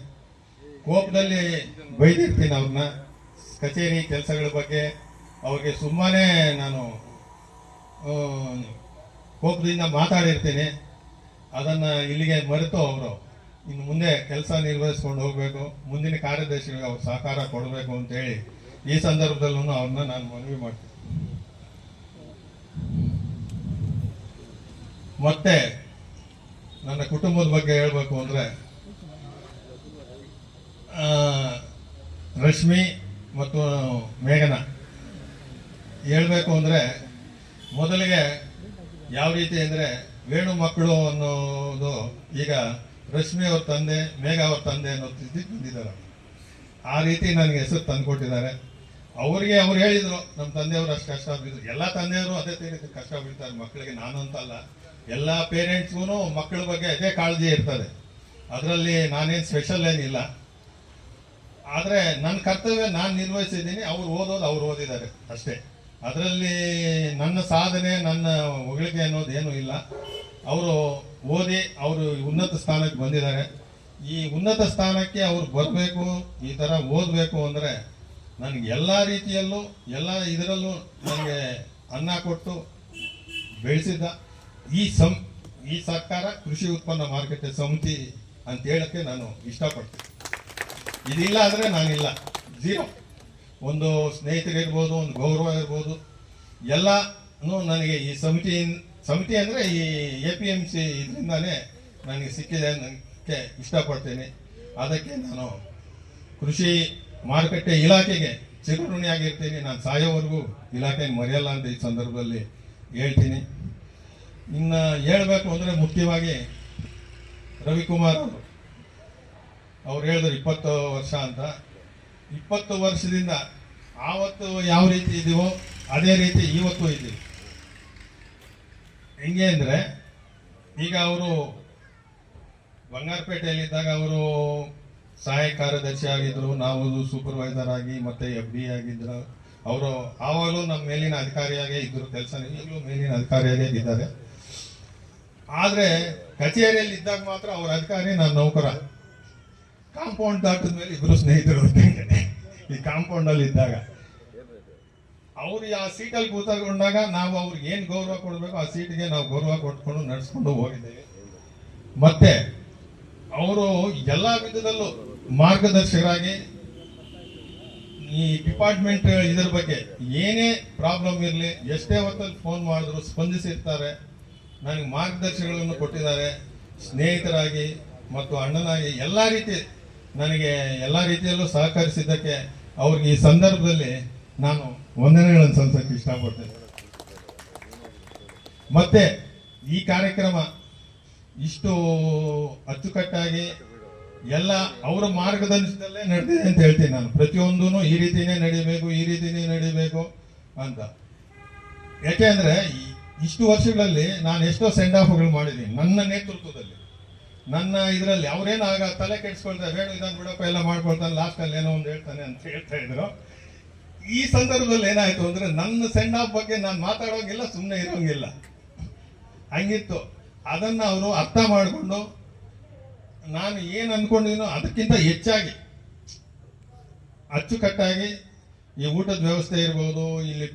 ಕೋಪದಲ್ಲಿ ಬೈದಿರ್ತೀನಿ ಅವ್ರನ್ನ. ಕಚೇರಿ ಕೆಲಸಗಳ ಬಗ್ಗೆ ಅವ್ರಿಗೆ ಸುಮ್ಮನೆ ನಾನು ಕೋಪದಿಂದ ಮಾತಾಡಿರ್ತೀನಿ. ಅದನ್ನು ಇಲ್ಲಿಗೆ ಮರೆತು ಅವರು ಇನ್ನು ಮುಂದೆ ಕೆಲಸ ನಿರ್ವಹಿಸ್ಕೊಂಡು ಹೋಗಬೇಕು. ಮುಂದಿನ ಕಾರ್ಯದರ್ಶಿಗಳಿಗೆ ಅವ್ರು ಸಹಕಾರ ಕೊಡಬೇಕು ಅಂತೇಳಿ ಈ ಸಂದರ್ಭದಲ್ಲೂ ಅವ್ರನ್ನ ನಾನು ಮನವಿ ಮಾಡ್ತೀನಿ. ಮತ್ತೆ ನನ್ನ ಕುಟುಂಬದ ಬಗ್ಗೆ ಹೇಳಬೇಕು ಅಂದರೆ ರಶ್ಮಿ ಮತ್ತು ಮೇಘನ. ಹೇಳಬೇಕು ಅಂದರೆ, ಮೊದಲಿಗೆ ಯಾವ ರೀತಿ ಅಂದರೆ ವೇಣು ಮಕ್ಕಳು ಅನ್ನೋದು ಈಗ ರಶ್ಮಿ ಅವ್ರ ತಂದೆ, ಮೇಘ ಅವ್ರ ತಂದೆ ಅನ್ನೋ ಸ್ಥಿತಿ ಬಂದಿದ್ದಾರೆ. ಆ ರೀತಿ ನನಗೆ ಹೆಸರು ತಂದುಕೊಟ್ಟಿದ್ದಾರೆ. ಅವರಿಗೆ ಅವ್ರು ಹೇಳಿದರು, ನಮ್ಮ ತಂದೆಯವರು ಅಷ್ಟು ಕಷ್ಟ ಬಿದ್ದರು ಎಲ್ಲ ತಂದೆಯವರು ಅದೇ ರೀತಿ ಕಷ್ಟ ಬೀಳ್ತಾರೆ ಮಕ್ಕಳಿಗೆ, ನಾನು ಅಂತಲ್ಲ. ಎಲ್ಲ ಪೇರೆಂಟ್ಸ್ಗೂ ಮಕ್ಕಳ ಬಗ್ಗೆ ಅದೇ ಕಾಳಜಿ ಇರ್ತದೆ. ಅದರಲ್ಲಿ ನಾನೇನು ಸ್ಪೆಷಲ್ ಏನಿಲ್ಲ. ಆದರೆ ನನ್ನ ಕರ್ತವ್ಯ ನಾನು ನಿರ್ವಹಿಸಿದ್ದೀನಿ, ಅವ್ರು ಓದೋದು ಅವ್ರು ಓದಿದ್ದಾರೆ ಅಷ್ಟೇ. ಅದರಲ್ಲಿ ನನ್ನ ಸಾಧನೆ, ನನ್ನ ಹೊಗಳಿಕೆ ಅನ್ನೋದು ಏನೂ ಇಲ್ಲ. ಅವರು ಓದಿ ಅವರು ಉನ್ನತ ಸ್ಥಾನಕ್ಕೆ ಬಂದಿದ್ದಾರೆ. ಈ ಉನ್ನತ ಸ್ಥಾನಕ್ಕೆ ಅವ್ರು ಬರಬೇಕು, ಈ ಥರ ಓದಬೇಕು ಅಂದರೆ ನನಗೆ ಎಲ್ಲ ರೀತಿಯಲ್ಲೂ, ಎಲ್ಲ ಇದರಲ್ಲೂ ನನಗೆ ಅನ್ನ ಕೊಟ್ಟು ಬೆಳೆಸಿದ್ದ. ಈ ಸಂ, ಈ ಸರ್ಕಾರ ಕೃಷಿ ಉತ್ಪನ್ನ ಮಾರುಕಟ್ಟೆ ಸಮಿತಿ ಅಂತ ಹೇಳಕ್ಕೆ ನಾನು ಇಷ್ಟಪಡ್ತೀನಿ. ಇದಿಲ್ಲ ಅಂದರೆ ನಾನಿಲ್ಲ. ಝೀರೋ ಒಂದು ಸ್ನೇಹಿತರಿರ್ಬೋದು ಒಂದು ಗೌರವ ಇರ್ಬೋದು, ಎಲ್ಲನೂ ನನಗೆ ಈ ಸಮಿತಿ ಸಮಿತಿ ಅಂದರೆ ಈ ಎ ಪಿ ಎಂ ಸಿ ಇದರಿಂದಾನೇ ನನಗೆ ಸಿಕ್ಕಿದೆ ಅನ್ನೋಕ್ಕೆ ಇಷ್ಟಪಡ್ತೇನೆ. ಅದಕ್ಕೆ ನಾನು ಕೃಷಿ ಮಾರುಕಟ್ಟೆ ಇಲಾಖೆಗೆ ಚಿರಋಣಿಯಾಗಿರ್ತೀನಿ ನಾನು ಸಾಯೋವರೆಗೂ ಇಲಾಖೆ ಮರೆಯಲ್ಲ ಅಂತ ಈ ಸಂದರ್ಭದಲ್ಲಿ ಹೇಳ್ತೀನಿ. ಇನ್ನು ಹೇಳಬೇಕು ಅಂದರೆ ಮುಖ್ಯವಾಗಿ ರವಿಕುಮಾರ್ ಅವರು. ಅವ್ರು ಹೇಳಿದ್ರು ಇಪ್ಪತ್ತು ವರ್ಷ ಅಂತ. ಇಪ್ಪತ್ತು ವರ್ಷದಿಂದ ಆವತ್ತು ಯಾವ ರೀತಿ ಇದೀವೋ ಅದೇ ರೀತಿ ಇವತ್ತು ಇದ್ದೀವಿ. ಹೆಂಗೆ ಅಂದರೆ ಈಗ ಅವರು ಬಂಗಾರಪೇಟೆಯಲ್ಲಿದ್ದಾಗ ಅವರು ಸಹಾಯಕ ಕಾರ್ಯದರ್ಶಿ ಆಗಿದ್ದರು ನಾವು ಸೂಪರ್ವೈಸರ್ ಆಗಿ ಮತ್ತೆ ಎಫ್ ಡಿ ಆಗಿದ್ರು. ಅವರು ಆವಾಗಲೂ ನಮ್ಮ ಮೇಲಿನ ಅಧಿಕಾರಿಯಾಗೇ ಇದ್ದರು ಕೆಲಸ ಈಗಲೂ ಮೇಲಿನ ಅಧಿಕಾರಿಯಾಗೇ ಇದ್ದಾರೆ. ಆದರೆ ಕಚೇರಿಯಲ್ಲಿ ಇದ್ದಾಗ ಮಾತ್ರ ಅವ್ರ ಅಧಿಕಾರಿ ನಾನು ನೌಕರ. ಕಾಂಪೌಂಡ್ ದಾಟಿದ ಮೇಲೆ ಇಬ್ರು ಸ್ನೇಹಿತರು. ಈ ಕಾಂಪೌಂಡ್ ಅಲ್ಲಿ ಇದ್ದಾಗ. ಅವ್ರು ಆ ಸೀಟಲ್ಲಿ ಕೂತ್ಕೊಂಡಾಗ ನಾವು ಅವ್ರಿಗೆ ಏನ್ ಗೌರವ ಕೊಡಬೇಕು, ಆ ಸೀಟ್ಗೆ ನಾವು ಗೌರವ ಕೊಟ್ಕೊಂಡು ನಡೆಸ್ಕೊಂಡು ಹೋಗಿದ್ದೇವೆ. ಮತ್ತೆ ಅವರು ಎಲ್ಲಾ ವಿಧದಲ್ಲೂ ಮಾರ್ಗದರ್ಶಕರಾಗಿ ಈ ಡಿಪಾರ್ಟ್ಮೆಂಟ್ ಇದರ ಬಗ್ಗೆ ಏನೇ ಪ್ರಾಬ್ಲಮ್ ಇರಲಿ, ಎಷ್ಟೇ ಹೊತ್ತಲ್ಲಿ ಫೋನ್ ಮಾಡಿದ್ರು ಸ್ಪಂದಿಸಿರ್ತಾರೆ. ನನಗೆ ಮಾರ್ಗದರ್ಶನಗಳನ್ನು ಕೊಟ್ಟಿದ್ದಾರೆ. ಸ್ನೇಹಿತರಾಗಿ ಮತ್ತು ಅಣ್ಣನಾಗಿ ಎಲ್ಲ ರೀತಿ ನನಗೆ ಎಲ್ಲ ರೀತಿಯಲ್ಲೂ ಸಹಕರಿಸಿದ್ದಕ್ಕೆ ಅವ್ರಿಗೆ ಈ ಸಂದರ್ಭದಲ್ಲಿ ನಾನು ವಂದನೆಗಳನ್ನು ಸಲ್ಲಿಸೋಕ್ಕೆ ಇಷ್ಟಪಡ್ತೇನೆ. ಮತ್ತೆ ಈ ಕಾರ್ಯಕ್ರಮ ಇಷ್ಟು ಅಚ್ಚುಕಟ್ಟಾಗಿ ಎಲ್ಲ ಅವರ ಮಾರ್ಗದರ್ಶನದಲ್ಲೇ ನಡೆದಿದೆ ಅಂತ ಹೇಳ್ತೀನಿ ನಾನು. ಪ್ರತಿಯೊಂದೂ ಈ ರೀತಿನೇ ನಡಿಬೇಕು, ಈ ರೀತಿನೇ ನಡಿಬೇಕು ಅಂತ. ಯಾಕೆ ಅಂದರೆ ಇಷ್ಟು ವರ್ಷಗಳಲ್ಲಿ ನಾನು ಎಷ್ಟೋ ಸೆಂಡ್ ಆಫ್ಗಳು ಮಾಡಿದ್ದೀನಿ. ನನ್ನ ನೇತೃತ್ವದಲ್ಲಿ. ನನ್ನ ಇದರಲ್ಲಿ ಅವ್ರೇನು ಆಗ ತಲೆ ಕೆಡಿಸ್ಕೊಳ್ತಾರೆ ಬೇಡ ಇದನ್ನು ಬಿಡಪ್ಪ, ಎಲ್ಲ ಮಾಡ್ಕೊಳ್ತಾನೆ ಲಾಸ್ಟ್ ಅಲ್ಲಿ ಏನೋ ಒಂದು ಹೇಳ್ತಾನೆ ಅಂತ ಹೇಳ್ತಾ ಇದ್ರು. ಈ ಸಂದರ್ಭದಲ್ಲಿ ಏನಾಯ್ತು ಅಂದ್ರೆ ನನ್ನ ಸೆಂಡ್ ಆಫ್ ಬಗ್ಗೆ ನಾನು ಮಾತಾಡೋಂಗಿಲ್ಲ ಸುಮ್ಮನೆ ಇರೋಂಗಿಲ್ಲ. ಹಂಗಿತ್ತು. ಅದನ್ನ ಅವರು ಅರ್ಥ ಮಾಡಿಕೊಂಡು ನಾನು ಏನು ಅನ್ಕೊಂಡಿದ್ದೀನೋ ಅದಕ್ಕಿಂತ ಹೆಚ್ಚಾಗಿ, ಅಚ್ಚುಕಟ್ಟಾಗಿ ಈ ಊಟದ ವ್ಯವಸ್ಥೆ ಇರ್ಬೋದು, ಇಲ್ಲಿ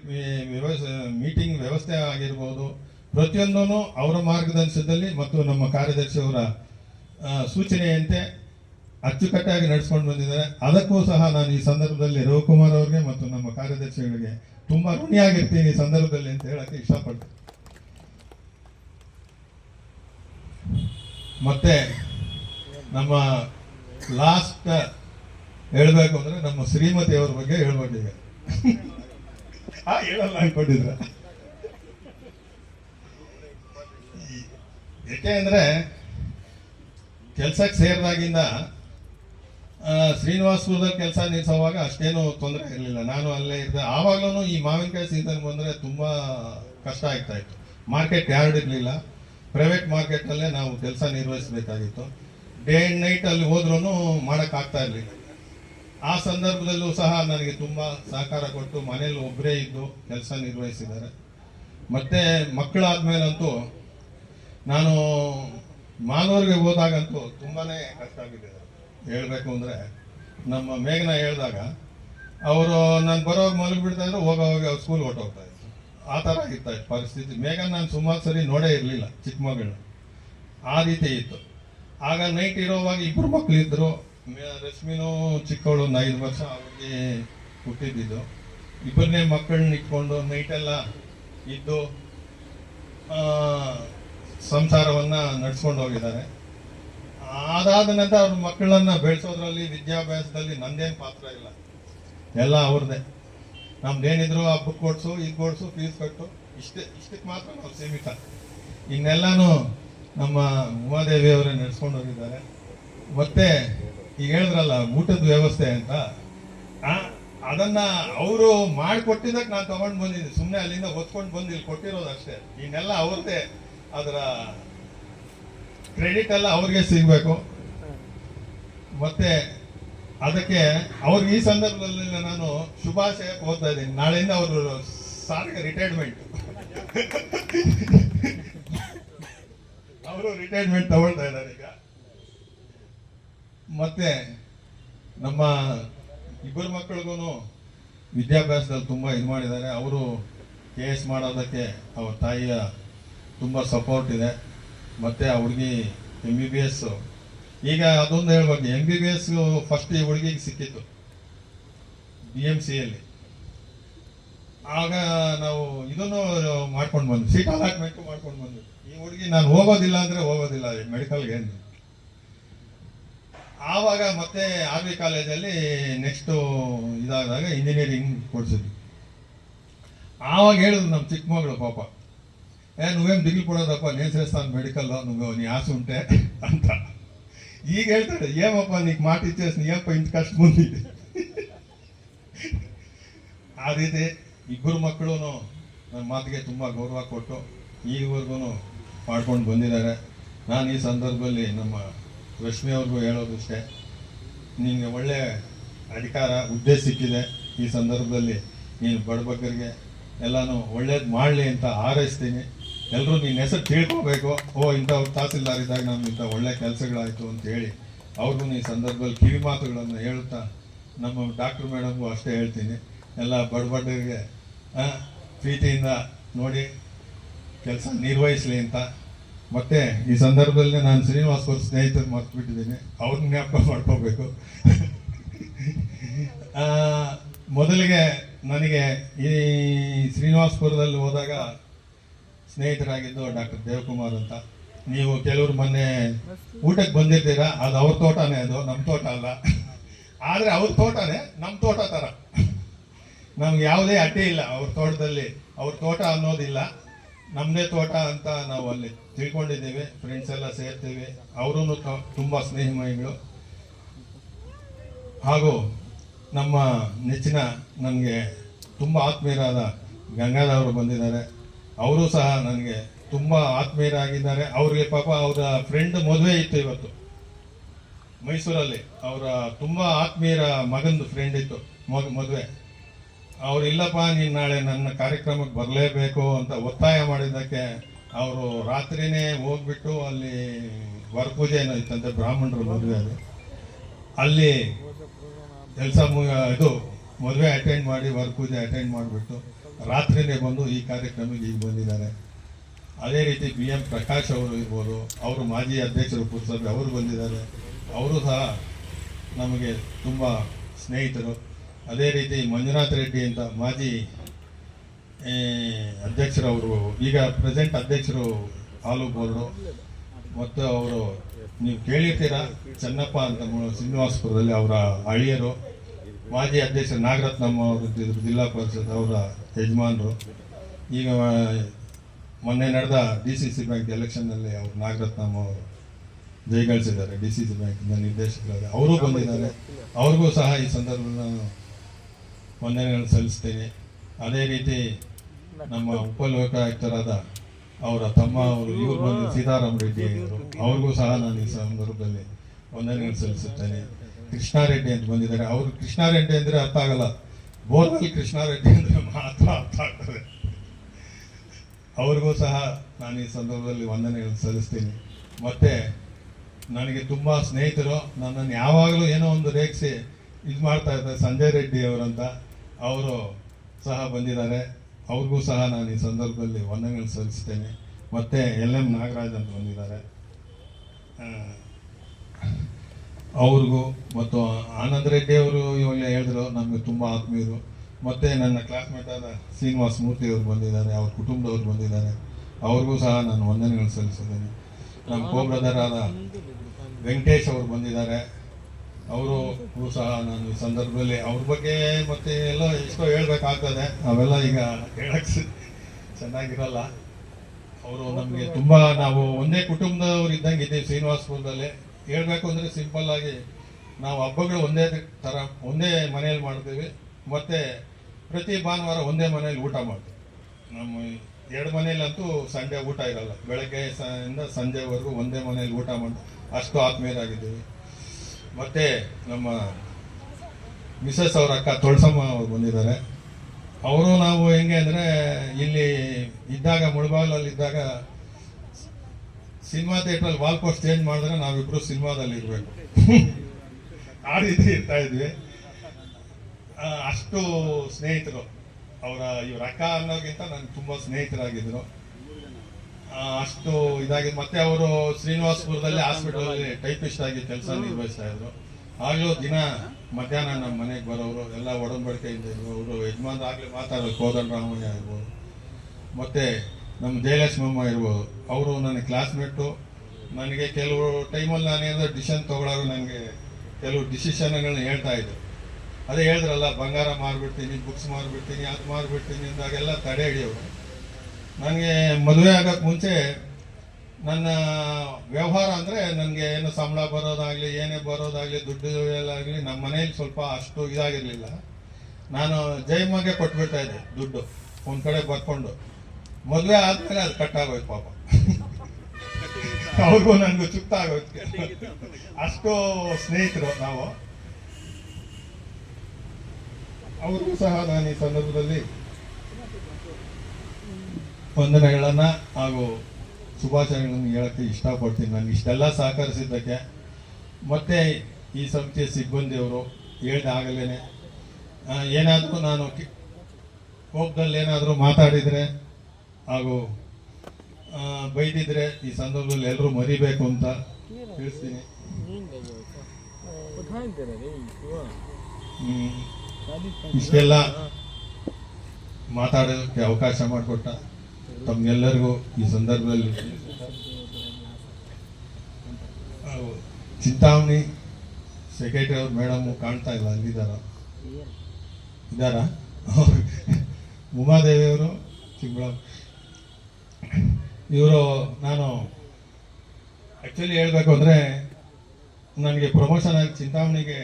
ಮೀಟಿಂಗ್ ವ್ಯವಸ್ಥೆ ಆಗಿರ್ಬೋದು ಪ್ರತಿಯೊಂದೂ ಅವರ ಮಾರ್ಗದರ್ಶನದಲ್ಲಿ ಮತ್ತು ನಮ್ಮ ಕಾರ್ಯದರ್ಶಿಯವರ ಸೂಚನೆಯಂತೆ ಅಚ್ಚುಕಟ್ಟಾಗಿ ನಡೆಸ್ಕೊಂಡು ಬಂದಿದ್ದಾರೆ. ಅದಕ್ಕೂ ಸಹ ನಾನು ಈ ಸಂದರ್ಭದಲ್ಲಿ ರವಿಕುಮಾರ್ ಅವರಿಗೆ ಮತ್ತು ನಮ್ಮ ಕಾರ್ಯದರ್ಶಿಗಳಿಗೆ ತುಂಬ ಋಣಿಯಾಗಿರ್ತೀನಿ ಈ ಸಂದರ್ಭದಲ್ಲಿ ಅಂತ ಹೇಳಕ್ಕೆ ಇಷ್ಟಪಡ್ತೀನಿ. ಮತ್ತೆ ನಮ್ಮ ಲಾಸ್ಟ್ ಹೇಳ್ಬೇಕು ಅಂದ್ರೆ ನಮ್ಮ ಶ್ರೀಮತಿ ಅವ್ರ ಬಗ್ಗೆ ಹೇಳ್ಬೇಕೀಗ ಹೇಳಲ್ಲ ಅನ್ಕೊಂಡಿದ್ರ ಯಾಕೆ ಅಂದ್ರೆ ಕೆಲ್ಸಕ್ಕೆ ಸೇರಿದಾಗಿಂದ ಶ್ರೀನಿವಾಸಪುರದಲ್ಲಿ ಕೆಲಸ ನಿಲ್ಲಿಸೋವಾಗ ಅಷ್ಟೇನು ತೊಂದರೆ ಇರಲಿಲ್ಲ. ನಾನು ಅಲ್ಲೇ ಇದ್ದೆ ಆವಾಗಲೂ ಈ ಮಾವಿನಕಾಯಿ ಸೀಸನ್ ಬಂದರೆ ತುಂಬ ಕಷ್ಟ ಆಗ್ತಾ ಇತ್ತು. ಮಾರ್ಕೆಟ್ ಯಾರ್ಡ್ ಇರಲಿಲ್ಲ. ಪ್ರೈವೇಟ್ ಮಾರ್ಕೆಟ್ನಲ್ಲೇ ನಾವು ಕೆಲಸ ನಿರ್ವಹಿಸಬೇಕಾಗಿತ್ತು. ಡೇ ಆ್ಯಂಡ್ ನೈಟ್ ಅಲ್ಲಿ ಹೋದ್ರೂ ಮಾಡೋಕ್ಕಾಗ್ತಾ ಇರಲಿಲ್ಲ. ಆ ಸಂದರ್ಭದಲ್ಲೂ ಸಹ ನನಗೆ ತುಂಬ ಸಹಕಾರ ಕೊಟ್ಟು ಮನೇಲಿ ಒಬ್ಬರೇ ಇದ್ದು ಕೆಲಸ ನಿರ್ವಹಿಸಿದ್ದಾರೆ. ಮತ್ತೆ ಮಕ್ಕಳಾದ್ಮೇಲಂತೂ ನಾನು ಮಾನವರಿಗೆ ಹೋದಾಗಂತೂ ತುಂಬಾ ಕಷ್ಟ ಆಗಿದೆ. ಹೇಳಬೇಕು ಅಂದರೆ ನಮ್ಮ ಮೇಘನ ಹೇಳಿದಾಗ, ಅವರು ನಾನು ಬರೋವಾಗ ಮಲಗಿಬಿಡ್ತಾ ಇದ್ರು, ಹೋಗೋವಾಗ ಸ್ಕೂಲ್ ಹೊಟ್ಟೋಗ್ತಾ ಇದ್ರು. ಆ ಥರ ಇತ್ತು ಇತ್ತು ಪರಿಸ್ಥಿತಿ. ಮೇಘನ ನಾನು ಸುಮಾರು ಸರಿ ನೋಡೇ ಇರಲಿಲ್ಲ ಚಿಕ್ಕ ಮಗಳು ಆ ರೀತಿ ಇತ್ತು. ಆಗ ನೈಟ್ ಇರೋವಾಗ ಇಬ್ಬರು ಮಕ್ಕಳು ಇದ್ರು ಮೇ- ರಶ್ಮಿನೂ ಚಿಕ್ಕವಳು ಒಂದು ಐದು ವರ್ಷ ಅವ್ರಿಗೆ ಹುಟ್ಟಿದ್ದು. ಇಬ್ಬರನ್ನೇ ಮಕ್ಕಳನ್ನ ಇಟ್ಕೊಂಡು ನೈಟೆಲ್ಲ ಇದ್ದು ಸಂಸಾರವನ್ನು ನಡ್ಸ್ಕೊಂಡು ಹೋಗಿದ್ದಾರೆ. ಅದಾದ ನಂತರ ಅವ್ರ ಮಕ್ಕಳನ್ನ ಬೆಳೆಸೋದ್ರಲ್ಲಿ, ವಿದ್ಯಾಭ್ಯಾಸದಲ್ಲಿ ನಂದೇನು ಪಾತ್ರ ಇಲ್ಲ. ಎಲ್ಲ ಅವ್ರದ್ದೇ ನಮ್ದೇನಿದ್ರು ಬುಕ್ ಕೊಡ್ಸು ಇದು ಕೊಡ್ಸು ಫೀಸ್ ಕಟ್ಟು. ಇಷ್ಟೇ, ಇಷ್ಟಕ್ಕೆ ಮಾತ್ರ ನಾವು ಸೀಮಿತ. ಇನ್ನೆಲ್ಲನೂ ನಮ್ಮ ಉಮಾದೇವಿಯವರೇ ನಡೆಸ್ಕೊಂಡು ಹೋಗಿದ್ದಾರೆ. ಮತ್ತೆ ಈಗ ಹೇಳಿದ್ರಲ್ಲ, ಊಟದ ವ್ಯವಸ್ಥೆ ಅಂತ. ಅದನ್ನ ಅವರು ಮಾಡಿಕೊಟ್ಟಿದ್ದಕ್ಕೆ ನಾನು ತಗೊಂಡು ಬಂದಿದ್ದೀನಿ. ಸುಮ್ಮನೆ ಅಲ್ಲಿಂದ ಹೊತ್ಕೊಂಡು ಬಂದು ಇಲ್ಲಿ ಕೊಟ್ಟಿರೋದು ಅಷ್ಟೇ. ಇನ್ನೆಲ್ಲ ಅವ್ರದ್ದೇ ಅದರ ಕ್ರೆಡಿಟ್ ಎಲ್ಲ ಅವ್ರಿಗೆ ಸಿಗಬೇಕು. ಮತ್ತೆ ಅದಕ್ಕೆ ಅವ್ರಿಗೆ ಈ ಸಂದರ್ಭದಲ್ಲಿ ನಾನು ಶುಭಾಶಯ ಹೋಗ್ತಾ ಇದ್ದೀನಿ. ನಾಳೆಯಿಂದ ಅವರು ಸಾರಿಗೆ ರಿಟೈರ್ಮೆಂಟ್ ಅವರು ರಿಟೈರ್ಮೆಂಟ್ ತಗೊಳ್ತಾ ಇದ್ದಾರೆ ಈಗ. ಮತ್ತೆ ನಮ್ಮ ಇಬ್ಬರು ಮಕ್ಕಳಿಗೂ ವಿದ್ಯಾಭ್ಯಾಸದಲ್ಲಿ ತುಂಬ ಇದು ಮಾಡಿದ್ದಾರೆ. ಅವರು ಕೆ ಎಸ್ ಮಾಡೋದಕ್ಕೆ ಅವ್ರ ತಾಯಿಯ ತುಂಬ ಸಪೋರ್ಟ್ ಇದೆ. ಮತ್ತು ಆ ಹುಡುಗಿ ಎಂ ಬಿ ಬಿ ಎಸ್ ಈಗ ಅದೊಂದು ಹೇಳ್ಬೇಕು M B B S first ಈ ಹುಡುಗಿಗೆ ಸಿಕ್ಕಿತ್ತು ಬಿ ಎಂ ಸಿಯಲ್ಲಿ ಆಗ ನಾವು ಇದನ್ನು ಮಾಡ್ಕೊಂಡು ಬಂದ್ವಿ, ಸೀಟ್ ಅಲಾಟ್ಮೆಂಟ್ ಮಾಡ್ಕೊಂಡು ಬಂದ್ವಿ. ಈ ಹುಡುಗಿ ನಾನು ಹೋಗೋದಿಲ್ಲ ಅಂದರೆ ಹೋಗೋದಿಲ್ಲ ಮೆಡಿಕಲ್ಗೆ ಆವಾಗ ಮತ್ತೆ ಆರ್ ವಿ ಕಾಲೇಜಲ್ಲಿ ನೆಕ್ಸ್ಟ್ ಇದಾದಾಗ ಇಂಜಿನಿಯರಿಂಗ್ ಕೊಡ್ಸಿದ್ವಿ ಆವಾಗ ಹೇಳಿದ್ರು ನಮ್ಮ ಚಿಕ್ಕ ಮಗಳು ಪಾಪ, ಏ, ನೀವೇನು ಡಿಗ್ರಿ ಕೊಡೋದಪ್ಪ ನೇಸರಸ್ಥಾನ್ ಮೆಡಿಕಲ್ಲು ನಿಮಗೆ ನೀ ಆಸೆ ಉಂಟೆ ಅಂತ. ಈಗ ಹೇಳ್ತಾರೆ, ಏಮಪ್ಪ ನೀ ಮಾತು ನೀ ಏಪ್ಪ ಇಂಥ ಕಷ್ಟ ಮುಂದಿದೆ ಆ ರೀತಿ ಇಬ್ಬರು ಮಕ್ಕಳು ನನ್ನ ಮಾತಿಗೆ ತುಂಬ ಗೌರವ ಕೊಟ್ಟು ಈವರೆಗೂ ಮಾಡ್ಕೊಂಡು ಬಂದಿದ್ದಾರೆ. ನಾನು ಈ ಸಂದರ್ಭದಲ್ಲಿ ನಮ್ಮ ರಶ್ಮಿ ಅವ್ರಿಗೂ ಹೇಳೋದಷ್ಟೇ ನಿನಗೆ ಒಳ್ಳೆಯ ಅಧಿಕಾರ ಹುದ್ದೆ ಸಿಕ್ಕಿದೆ ಈ ಸಂದರ್ಭದಲ್ಲಿ. ನೀನು ಬಡಬಗ್ಗರಿಗೆ ಎಲ್ಲನೂ ಒಳ್ಳೇದು ಮಾಡಲಿ ಅಂತ ಹಾರೈಸ್ತೀನಿ. ಎಲ್ಲರೂ ನಿನ್ನ ಹೆಸರು ತಿಳ್ಕೋಬೇಕು. ಓ ಇಂಥ ತಹಸೀಲ್ದಾರ್ ಇದ್ದಾಗ ನಮ್ಗೆ ಇಂಥ ಒಳ್ಳೆ ಕೆಲಸಗಳಾಯಿತು ಅಂತ ಹೇಳಿ. ಅವ್ರಿಗೂ ಈ ಸಂದರ್ಭದಲ್ಲಿ ಕಿವಿ ಮಾತುಗಳನ್ನು ಹೇಳುತ್ತಾ ನಮ್ಮ ಡಾಕ್ಟ್ರ್ ಮೇಡಮ್ಗೂ ಅಷ್ಟೇ ಹೇಳ್ತೀನಿ. ಎಲ್ಲ ಬಡಬಡ್ಡರಿಗೆ ಪ್ರೀತಿಯಿಂದ ನೋಡಿ, ಕೆಲಸ ನಿರ್ವಹಿಸಲಿ ಅಂತ. ಮತ್ತೆ ಈ ಸಂದರ್ಭದಲ್ಲಿ ನಾನು ಶ್ರೀನಿವಾಸ್ ಅವ್ರ ಸ್ನೇಹಿತರು ಮರ್ತು ಬಿಟ್ಟಿದ್ದೀನಿ ಅವ್ರನ್ನ ಜ್ಞಾಪಕ ಮಾಡ್ಕೋಬೇಕು. ಮೊದಲಿಗೆ ನನಗೆ ಈ ಶ್ರೀನಿವಾಸ್ಪುರದಲ್ಲಿ ಹೋದಾಗ ಸ್ನೇಹಿತರಾಗಿದ್ದು ಡಾಕ್ಟರ್ ದೇವಕುಮಾರ್ ಅಂತ. ನೀವು ಕೆಲವರು ಮೊನ್ನೆ ಊಟಕ್ಕೆ ಬಂದಿರ್ತೀರಾ ಅದು ಅವ್ರ ತೋಟನೇ ಅದು ನಮ್ಮ ತೋಟ ಅಲ್ಲ. ಆದರೆ ಅವ್ರ ತೋಟನೇ ನಮ್ಮ ತೋಟ ಥರ ನಮ್ಗೆ ಯಾವುದೇ ಅಡ್ಡಿ ಇಲ್ಲ ಅವ್ರ ತೋಟದಲ್ಲಿ. ಅವ್ರ ತೋಟ ಅನ್ನೋದಿಲ್ಲ. ನಮ್ಮದೇ ತೋಟ ಅಂತ ನಾವು ಅಲ್ಲಿ ತಿಳ್ಕೊಂಡಿದ್ದೀವಿ ಫ್ರೆಂಡ್ಸ್ ಎಲ್ಲ ಸೇರ್ತೀವಿ. ಅವರೂ ತುಂಬ ಸ್ನೇಹಿಮಯಿಗಳು ಹಾಗೂ ನಮ್ಮ ನೆಚ್ಚಿನ, ನನಗೆ ತುಂಬ ಆತ್ಮೀಯರಾದ ಗಂಗಾಧವರು ಬಂದಿದ್ದಾರೆ. ಅವರು ಸಹ ನನಗೆ ತುಂಬ ಆತ್ಮೀಯರಾಗಿದ್ದಾರೆ. ಅವ್ರಿಗೆ ಪಾಪ ಅವರ ಫ್ರೆಂಡ್ ಮದುವೆ ಇತ್ತು ಇವತ್ತು. ಮೈಸೂರಲ್ಲಿ. ಅವರ ತುಂಬ ಆತ್ಮೀಯರ ಮಗಂದು ಫ್ರೆಂಡ್ ಇತ್ತು, ಮಗ, ಮದುವೆ. ಅವ್ರು ಇಲ್ಲಪ್ಪ ನೀನು ನಾಳೆ ನನ್ನ ಕಾರ್ಯಕ್ರಮಕ್ಕೆ ಬರಲೇಬೇಕು ಅಂತ ಒತ್ತಾಯ ಮಾಡಿದ್ದಕ್ಕೆ ಅವರು ರಾತ್ರಿನೇ ಹೋಗ್ಬಿಟ್ಟು ಅಲ್ಲಿ ವರಪೂಜೆ ಏನೋ ಬ್ರಾಹ್ಮಣರು ಮದುವೆ ಅದು. ಅಲ್ಲಿ ಕೆಲಸ ಇದು ಮದುವೆ ಅಟೆಂಡ್ ಮಾಡಿ, ವರಪೂಜೆ ಅಟೆಂಡ್ ಮಾಡಿಬಿಟ್ಟು ರಾತ್ರಿನೇ ಬಂದು ಈ ಕಾರ್ಯಕ್ರಮಕ್ಕೆ ಈಗ ಬಂದಿದ್ದಾರೆ. ಅದೇ ರೀತಿ ಬಿ ಎಂ ಪ್ರಕಾಶ್ ಅವರು ಇರ್ಬೋದು, ಅವರು ಮಾಜಿ ಅಧ್ಯಕ್ಷರು ಪುರಸಭೆ, ಅವರು ಬಂದಿದ್ದಾರೆ. ಅವರು ಸಹ ನಮಗೆ ತುಂಬ ಸ್ನೇಹಿತರು. ಅದೇ ರೀತಿ ಮಂಜುನಾಥ್ ರೆಡ್ಡಿ ಅಂತ ಮಾಜಿ ಅಧ್ಯಕ್ಷರವರು, ಈಗ ಪ್ರೆಸೆಂಟ್ ಅಧ್ಯಕ್ಷರು ಹಾಲು ಬೋರ್ಡು ಮತ್ತು ಅವರು, ನೀವು ಕೇಳಿರ್ತೀರ, ಚನ್ನಪ್ಪ ಅಂತ ಶ್ರೀನಿವಾಸಪುರದಲ್ಲಿ ಅವರ ಅಳಿಯರು. ಮಾಜಿ ಅಧ್ಯಕ್ಷ ನಾಗರತ್ನಮ್ಮ ಅವರು ಜಿಲ್ಲಾ ಪರಿಷತ್ ಅವರ ಯಜಮಾನರು. ಈಗ, ಮೊನ್ನೆ ನಡೆದ ಡಿ ಸಿ ಸಿ ಬ್ಯಾಂಕ್ ಎಲೆಕ್ಷನ್ನಲ್ಲಿ ಅವರು ನಾಗರತ್ನಮ್ಮ ಅವರು ಜಯಗಳಿಸಿದ್ದಾರೆ ಡಿ ಸಿ ಸಿ ಬ್ಯಾಂಕಿಂದ ನಿರ್ದೇಶಕರಾದ ಅವರು ಬಂದಿದ್ದಾರೆ. ಅವ್ರಿಗೂ ಸಹ ಈ ಸಂದರ್ಭದಲ್ಲಿ ನಾನು ವಂದನೆಗಳನ್ನು ಸಲ್ಲಿಸ್ತೇನೆ. ಅದೇ ರೀತಿ ನಮ್ಮ ಉಪಲೋಕಾಯುಕ್ತರಾದ ಅವರ ತಮ್ಮ ಅವರು ಇವರು ಬಂದು ಸೀತಾರಾಮ ರೆಡ್ಡಿ ಅವರು ಅವ್ರಿಗೂ ಸಹ ನಾನು ಈ ಸಂದರ್ಭದಲ್ಲಿ ವಂದನೆಗಳನ್ನು ಸಲ್ಲಿಸುತ್ತೇನೆ. ಕೃಷ್ಣಾರೆಡ್ಡಿ ಅಂತ ಬಂದಿದ್ದಾರೆ. ಅವರು ಕೃಷ್ಣಾರೆಡ್ಡಿ ಅಂದರೆ ಅರ್ಥ ಆಗಲ್ಲ. ಬೋರ್ವೆಲ್ ಕೃಷ್ಣಾರೆಡ್ಡಿ ಅಂದರೆ ಮಾತ್ರ ಅರ್ಥ ಆಗ್ತದೆ. ಅವ್ರಿಗೂ ಸಹ ನಾನು ಈ ಸಂದರ್ಭದಲ್ಲಿ ವಂದನೆಗಳನ್ನು ಸಲ್ಲಿಸ್ತೀನಿ. ಮತ್ತು ನನಗೆ ತುಂಬ ಸ್ನೇಹಿತರು ನನ್ನನ್ನು ಯಾವಾಗಲೂ ಏನೋ ಒಂದು ರೇಖಿಸಿ ಇದು ಮಾಡ್ತಾ ಇದ್ದಾರೆ. ಸಂಜಯ್ ರೆಡ್ಡಿ ಅವರಂತ. ಅವರು ಸಹ ಬಂದಿದ್ದಾರೆ. ಅವ್ರಿಗೂ ಸಹ ನಾನು ಈ ಸಂದರ್ಭದಲ್ಲಿ ವಂದನೆಗಳು ಸಲ್ಲಿಸ್ತೇನೆ ಮತ್ತೆ ಎಲ್ ಎಂ ನಾಗರಾಜ್ ಅಂತ ಬಂದಿದ್ದಾರೆ. ಅವ್ರಿಗೂ ಮತ್ತು ಆನಂದ್ ರೆಡ್ಡಿ ಅವರು ಇವಾಗಲೇ ಹೇಳಿದ್ರು ನಮಗೆ ತುಂಬ ಆತ್ಮೀಯರು. ಮತ್ತೆ ನನ್ನ ಕ್ಲಾಸ್ಮೇಟ್ ಆದ ಶ್ರೀನಿವಾಸ ಮೂರ್ತಿ ಅವರು ಬಂದಿದ್ದಾರೆ ಅವ್ರ ಕುಟುಂಬದವ್ರು ಬಂದಿದ್ದಾರೆ. ಅವ್ರಿಗೂ ಸಹ ನಾನು ವಂದನೆಗಳು ಸಲ್ಲಿಸಿದ್ದೇನೆ ನಮ್ಮ ಕೋ ಬ್ರದರ್ ಆದ ವೆಂಕಟೇಶ್ ಅವರು ಬಂದಿದ್ದಾರೆ. ಅವರು ಸಹ ನಾನು ಈ ಸಂದರ್ಭದಲ್ಲಿ ಅವ್ರ ಬಗ್ಗೆ ಮತ್ತೆ ಎಲ್ಲ ಎಷ್ಟೋ ಹೇಳ್ಬೇಕಾಗ್ತದೆ. ಅವೆಲ್ಲ ಈಗ ಹೇಳಕ್ ಚೆನ್ನಾಗಿರಲ್ಲ. ಅವರು ನಮಗೆ ತುಂಬಾ ನಾವು ಒಂದೇ ಕುಟುಂಬದವ್ರು ಇದ್ದಂಗೆ ಇದ್ದೀವಿ ಶ್ರೀನಿವಾಸಪುರದಲ್ಲಿ ಹೇಳಬೇಕು ಅಂದ್ರೆ ಸಿಂಪಲ್ ಆಗಿ ನಾವು ಹಬ್ಬಗಳು ಒಂದೇ ತರ ಒಂದೇ ಮನೆಯಲ್ಲಿ ಮಾಡ್ತೀವಿ. ಮತ್ತೆ ಪ್ರತಿ ಭಾನುವಾರ ಒಂದೇ ಮನೆಯಲ್ಲಿ ಊಟ ಮಾಡ್ತೀವಿ. ನಮ್ಮ ಎರಡು ಮನೆಯಲ್ಲಂತೂ ಸಂಡೇ ಊಟ ಇರಲ್ಲ. ಬೆಳಗ್ಗೆ ಇಂದ ಸಂಜೆವರೆಗೂ ಒಂದೇ ಮನೆಯಲ್ಲಿ ಊಟ ಮಾಡಿ ಅಷ್ಟು ಆತ್ಮೀಯರಾಗಿದ್ದೀವಿ. ಮತ್ತೆ ನಮ್ಮ ಮಿಸಸ್ ಅವ್ರ ಅಕ್ಕ ತೊಳಸಮ್ಮ ಅವ್ರು ಬಂದಿದ್ದಾರೆ. ಅವರು ನಾವು ಹೆಂಗೆ ಅಂದರೆ ಇಲ್ಲಿ ಇದ್ದಾಗ ಮುಳಬಾಗಲಲ್ಲಿ ಇದ್ದಾಗ ಸಿನಿಮಾ ಥಿಯೇಟ್ರಲ್ಲಿ ವಾಲ್ ಪೋಸ್ಟ್ ಚೇಂಜ್ ಮಾಡಿದ್ರೆ ನಾವಿಬ್ರು ಸಿನಿಮಾದಲ್ಲಿ ಇರಬೇಕು. ಆ ರೀತಿ ಇರ್ತಾ ಇದ್ವಿ. ಅಷ್ಟು ಸ್ನೇಹಿತರು. ಅವರ ಇವ್ರ ಅಕ್ಕ ಅನ್ನೋಕ್ಕಿಂತ ನನಗೆ ತುಂಬಾ ಸ್ನೇಹಿತರಾಗಿದ್ದರು. ಅಷ್ಟು ಇದಾಗಿ ಮತ್ತೆ ಅವರು ಶ್ರೀನಿವಾಸಪುರದಲ್ಲಿ ಹಾಸ್ಪಿಟಲ್. ಅಲ್ಲಿ ಟೈಪಿಸ್ಟ್ ಆಗಿ ಕೆಲಸ ನಿರ್ವಹಿಸ್ತಾ ಇದ್ರು ಆಗ್ಲೂ ದಿನ ಮಧ್ಯಾಹ್ನ ನಮ್ಮ ಮನೆಗೆ ಬರೋರು ಎಲ್ಲ ಒಡಂಬಡಿಕೆಯಿಂದ ಅವರು ಯಜಮಾನ್ ಆಗ್ಲೇ ಮಾತಾಡೋದು ಕೋದನ್ ರಾಮಯ್ಯ ಇರ್ಬೋದು ಮತ್ತೆ ನಮ್ಮ ಜಯಲಕ್ಷ್ಮಮ್ಮ ಇರ್ಬೋದು. ಅವರು ನನ್ನ ಕ್ಲಾಸ್ಮೇಟು ನನಗೆ ಕೆಲವು ಟೈಮಲ್ಲಿ ನಾನು ಏನಾದ್ರು ಡಿಸಿಷನ್ ತಗೊಳ್ಳೋರು ನನಗೆ ಕೆಲವು ಡಿಸಿಷನ್ಗಳನ್ನ ಹೇಳ್ತಾ ಇದ್ರು. ಅದೇ ಹೇಳಿದ್ರಲ್ಲ ಬಂಗಾರ ಮಾರ್ಬಿಡ್ತೀನಿ ಬುಕ್ಸ್ ಮಾರ್ಬಿಡ್ತೀನಿ ಅದು ಮಾರ್ಬಿಡ್ತೀನಿ ಅಂದಾಗೆಲ್ಲ ತಡೆ ಹಿಡಿಯೋರು. ನನಗೆ ಮದುವೆ ಆಗೋಕ್ಕೆ ಮುಂಚೆ ನನ್ನ ವ್ಯವಹಾರ ಅಂದರೆ ನನಗೆ ಏನು ಸಂಬಳ ಬರೋದಾಗಲಿ, ಏನೇ ಬರೋದಾಗಲಿ, ದುಡ್ಡು ಎಲ್ಲಾಗಲಿ ನಮ್ಮ ಮನೇಲಿ ಸ್ವಲ್ಪ ಅಷ್ಟು ಇದಾಗಿರಲಿಲ್ಲ. ನಾನು ಜೈಮಗೆ ಕೊಟ್ಬಿಡ್ತಾ ಇದ್ದೆ, ದುಡ್ಡು ಒಂದು ಕಡೆ ಬರ್ಕೊಂಡು. ಮದುವೆ ಆದಮೇಲೆ ಅದು ಕಟ್ಟಾಗೋಯ್ತು ಪಾಪ. ಅವ್ರಿಗೂ ನನಗೂ ಚುಕ್ತ ಆಗೋಯ್ತು. ಅಷ್ಟು ಸ್ನೇಹಿತರು ನಾವು. ಅವ್ರಿಗೂ ಸಹ ನಾನು ಈ ಸಂದರ್ಭದಲ್ಲಿ ವಂದನೆಗಳನ್ನ ಹಾಗೂ ಶುಭಾಶಯಗಳನ್ನು ಹೇಳಕ್ಕೆ ಇಷ್ಟಪಡ್ತೀನಿ ನಾನು. ಇಷ್ಟೆಲ್ಲ ಸಹಕರಿಸಿದ್ದಕ್ಕೆ ಮತ್ತೆ ಈ ಸಂಸ್ಥೆಯ ಸಿಬ್ಬಂದಿಯವರು ಹೇಳಿದ ಆಗಲೇ ಏನಾದರೂ ನಾನು ಕೋಪದಲ್ಲಿ ಏನಾದರೂ ಮಾತಾಡಿದರೆ ಹಾಗೂ ಬೈದಿದ್ರೆ ಈ ಸಂದರ್ಭದಲ್ಲಿ ಎಲ್ಲರೂ ಮರಿಬೇಕು ಅಂತ ತಿಳಿಸ್ತೀನಿ. ಇಷ್ಟೆಲ್ಲ ಮಾತಾಡೋದಕ್ಕೆ ಅವಕಾಶ ಮಾಡಿಕೊಟ್ಟ. ತಮ್ಗೆಲ್ಲರಿಗೂ ಈ ಸಂದರ್ಭದಲ್ಲಿ ಚಿಂತಾಮಣಿ ಸೆಕ್ರೆಟರಿ ಅವ್ರು ಮೇಡಮ್ ಕಾಣ್ತಾ ಇಲ್ಲ, ಅಲ್ಲಿದ್ದಾರ. ಇದ್ದಾರ? ಉಮಾದೇವಿಯವರು ತಿಂಗಳ ಇವರು ನಾನು ಆ್ಯಕ್ಚುಲಿ ಹೇಳಬೇಕು ಅಂದರೆ, ನನಗೆ ಪ್ರಮೋಷನ್ ಆಗಿ ಚಿಂತಾಮಣಿಗೆ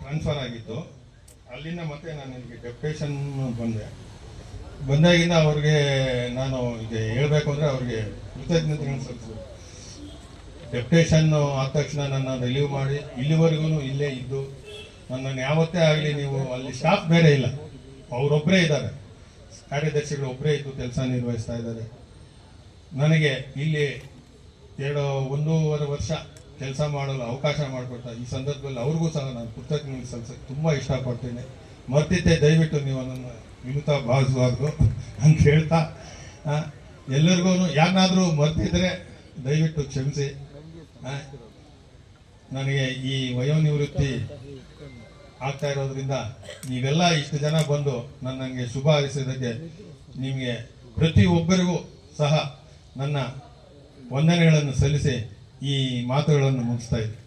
ಟ್ರಾನ್ಸ್ಫರ್ ಆಗಿತ್ತು. ಅಲ್ಲಿಂದ ಮತ್ತೆ ನಾನು ನನಗೆ ಡೆಪ್ಯುಟೇಷನ್ ಬಂದೆ. ಬಂದಾಗಿಂದ ಅವ್ರಿಗೆ ನಾನು ಈಗ ಹೇಳಬೇಕು ಅಂದರೆ ಅವ್ರಿಗೆ ಕೃತಜ್ಞತೆಗಳನ್ನು ಸಲ್ಲಿಸಬೇಕು. ಡೆಪ್ಟೇಷನ್ನು ಆದ ತಕ್ಷಣ ನನ್ನ ರಿಲೀವ್ ಮಾಡಿ. ಇಲ್ಲಿವರೆಗೂ ಇಲ್ಲೇ ಇದ್ದು, ನನ್ನನ್ನು ಯಾವತ್ತೇ ಆಗಲಿ ನೀವು ಅಲ್ಲಿ ಸ್ಟಾಫ್ ಬೇರೆ ಇಲ್ಲ. ಅವರೊಬ್ಬರೇ ಇದ್ದಾರೆ. ಕಾರ್ಯದರ್ಶಿಗಳು ಒಬ್ಬರೇ ಇದ್ದು ಕೆಲಸ ನಿರ್ವಹಿಸ್ತಾ ಇದ್ದಾರೆ. ನನಗೆ ಇಲ್ಲಿ ಎರಡು, ಒಂದೂವರೆ ವರ್ಷ ಕೆಲಸ ಮಾಡಲು ಅವಕಾಶ ಮಾಡಿಕೊಡ್ತಾ ಈ ಸಂದರ್ಭದಲ್ಲಿ ಅವ್ರಿಗೂ ಸಹ ನಾನು ಕೃತಜ್ಞತೆ ಸಲ್ಲಿಸಕ್ಕೆ ತುಂಬ ಇಷ್ಟಪಡ್ತೀನಿ. ಮರ್ತಿದ್ದೆ ದಯವಿಟ್ಟು ನೀವು ನನ್ನನ್ನು ವಿನುತಾ ಭಾವಿಸಬಾರ್ದು ಅಂತ ಹೇಳ್ತಾ ಎಲ್ಲರಿಗೂ ಯಾರನ್ನಾದರೂ ಮರ್ತಿದ್ರೆ ದಯವಿಟ್ಟು ಕ್ಷಮಿಸಿ. ನನಗೆ ಈ ವಯೋನಿವೃತ್ತಿ ಆಗ್ತಾ ಇರೋದ್ರಿಂದ ನೀವೆಲ್ಲ ಇಷ್ಟು ಜನ ಬಂದು ನನ್ನಂಗೆ ಶುಭ ಹಾರೈಸಿದ್ದಕ್ಕೆ ನಿಮಗೆ ಪ್ರತಿಯೊಬ್ಬರಿಗೂ ಸಹ ನನ್ನ ವಂದನೆಗಳನ್ನು ಸಲ್ಲಿಸಿ ಈ ಮಾತುಗಳನ್ನು ಮುಗಿಸ್ತಾ ಇದ್ದೀನಿ.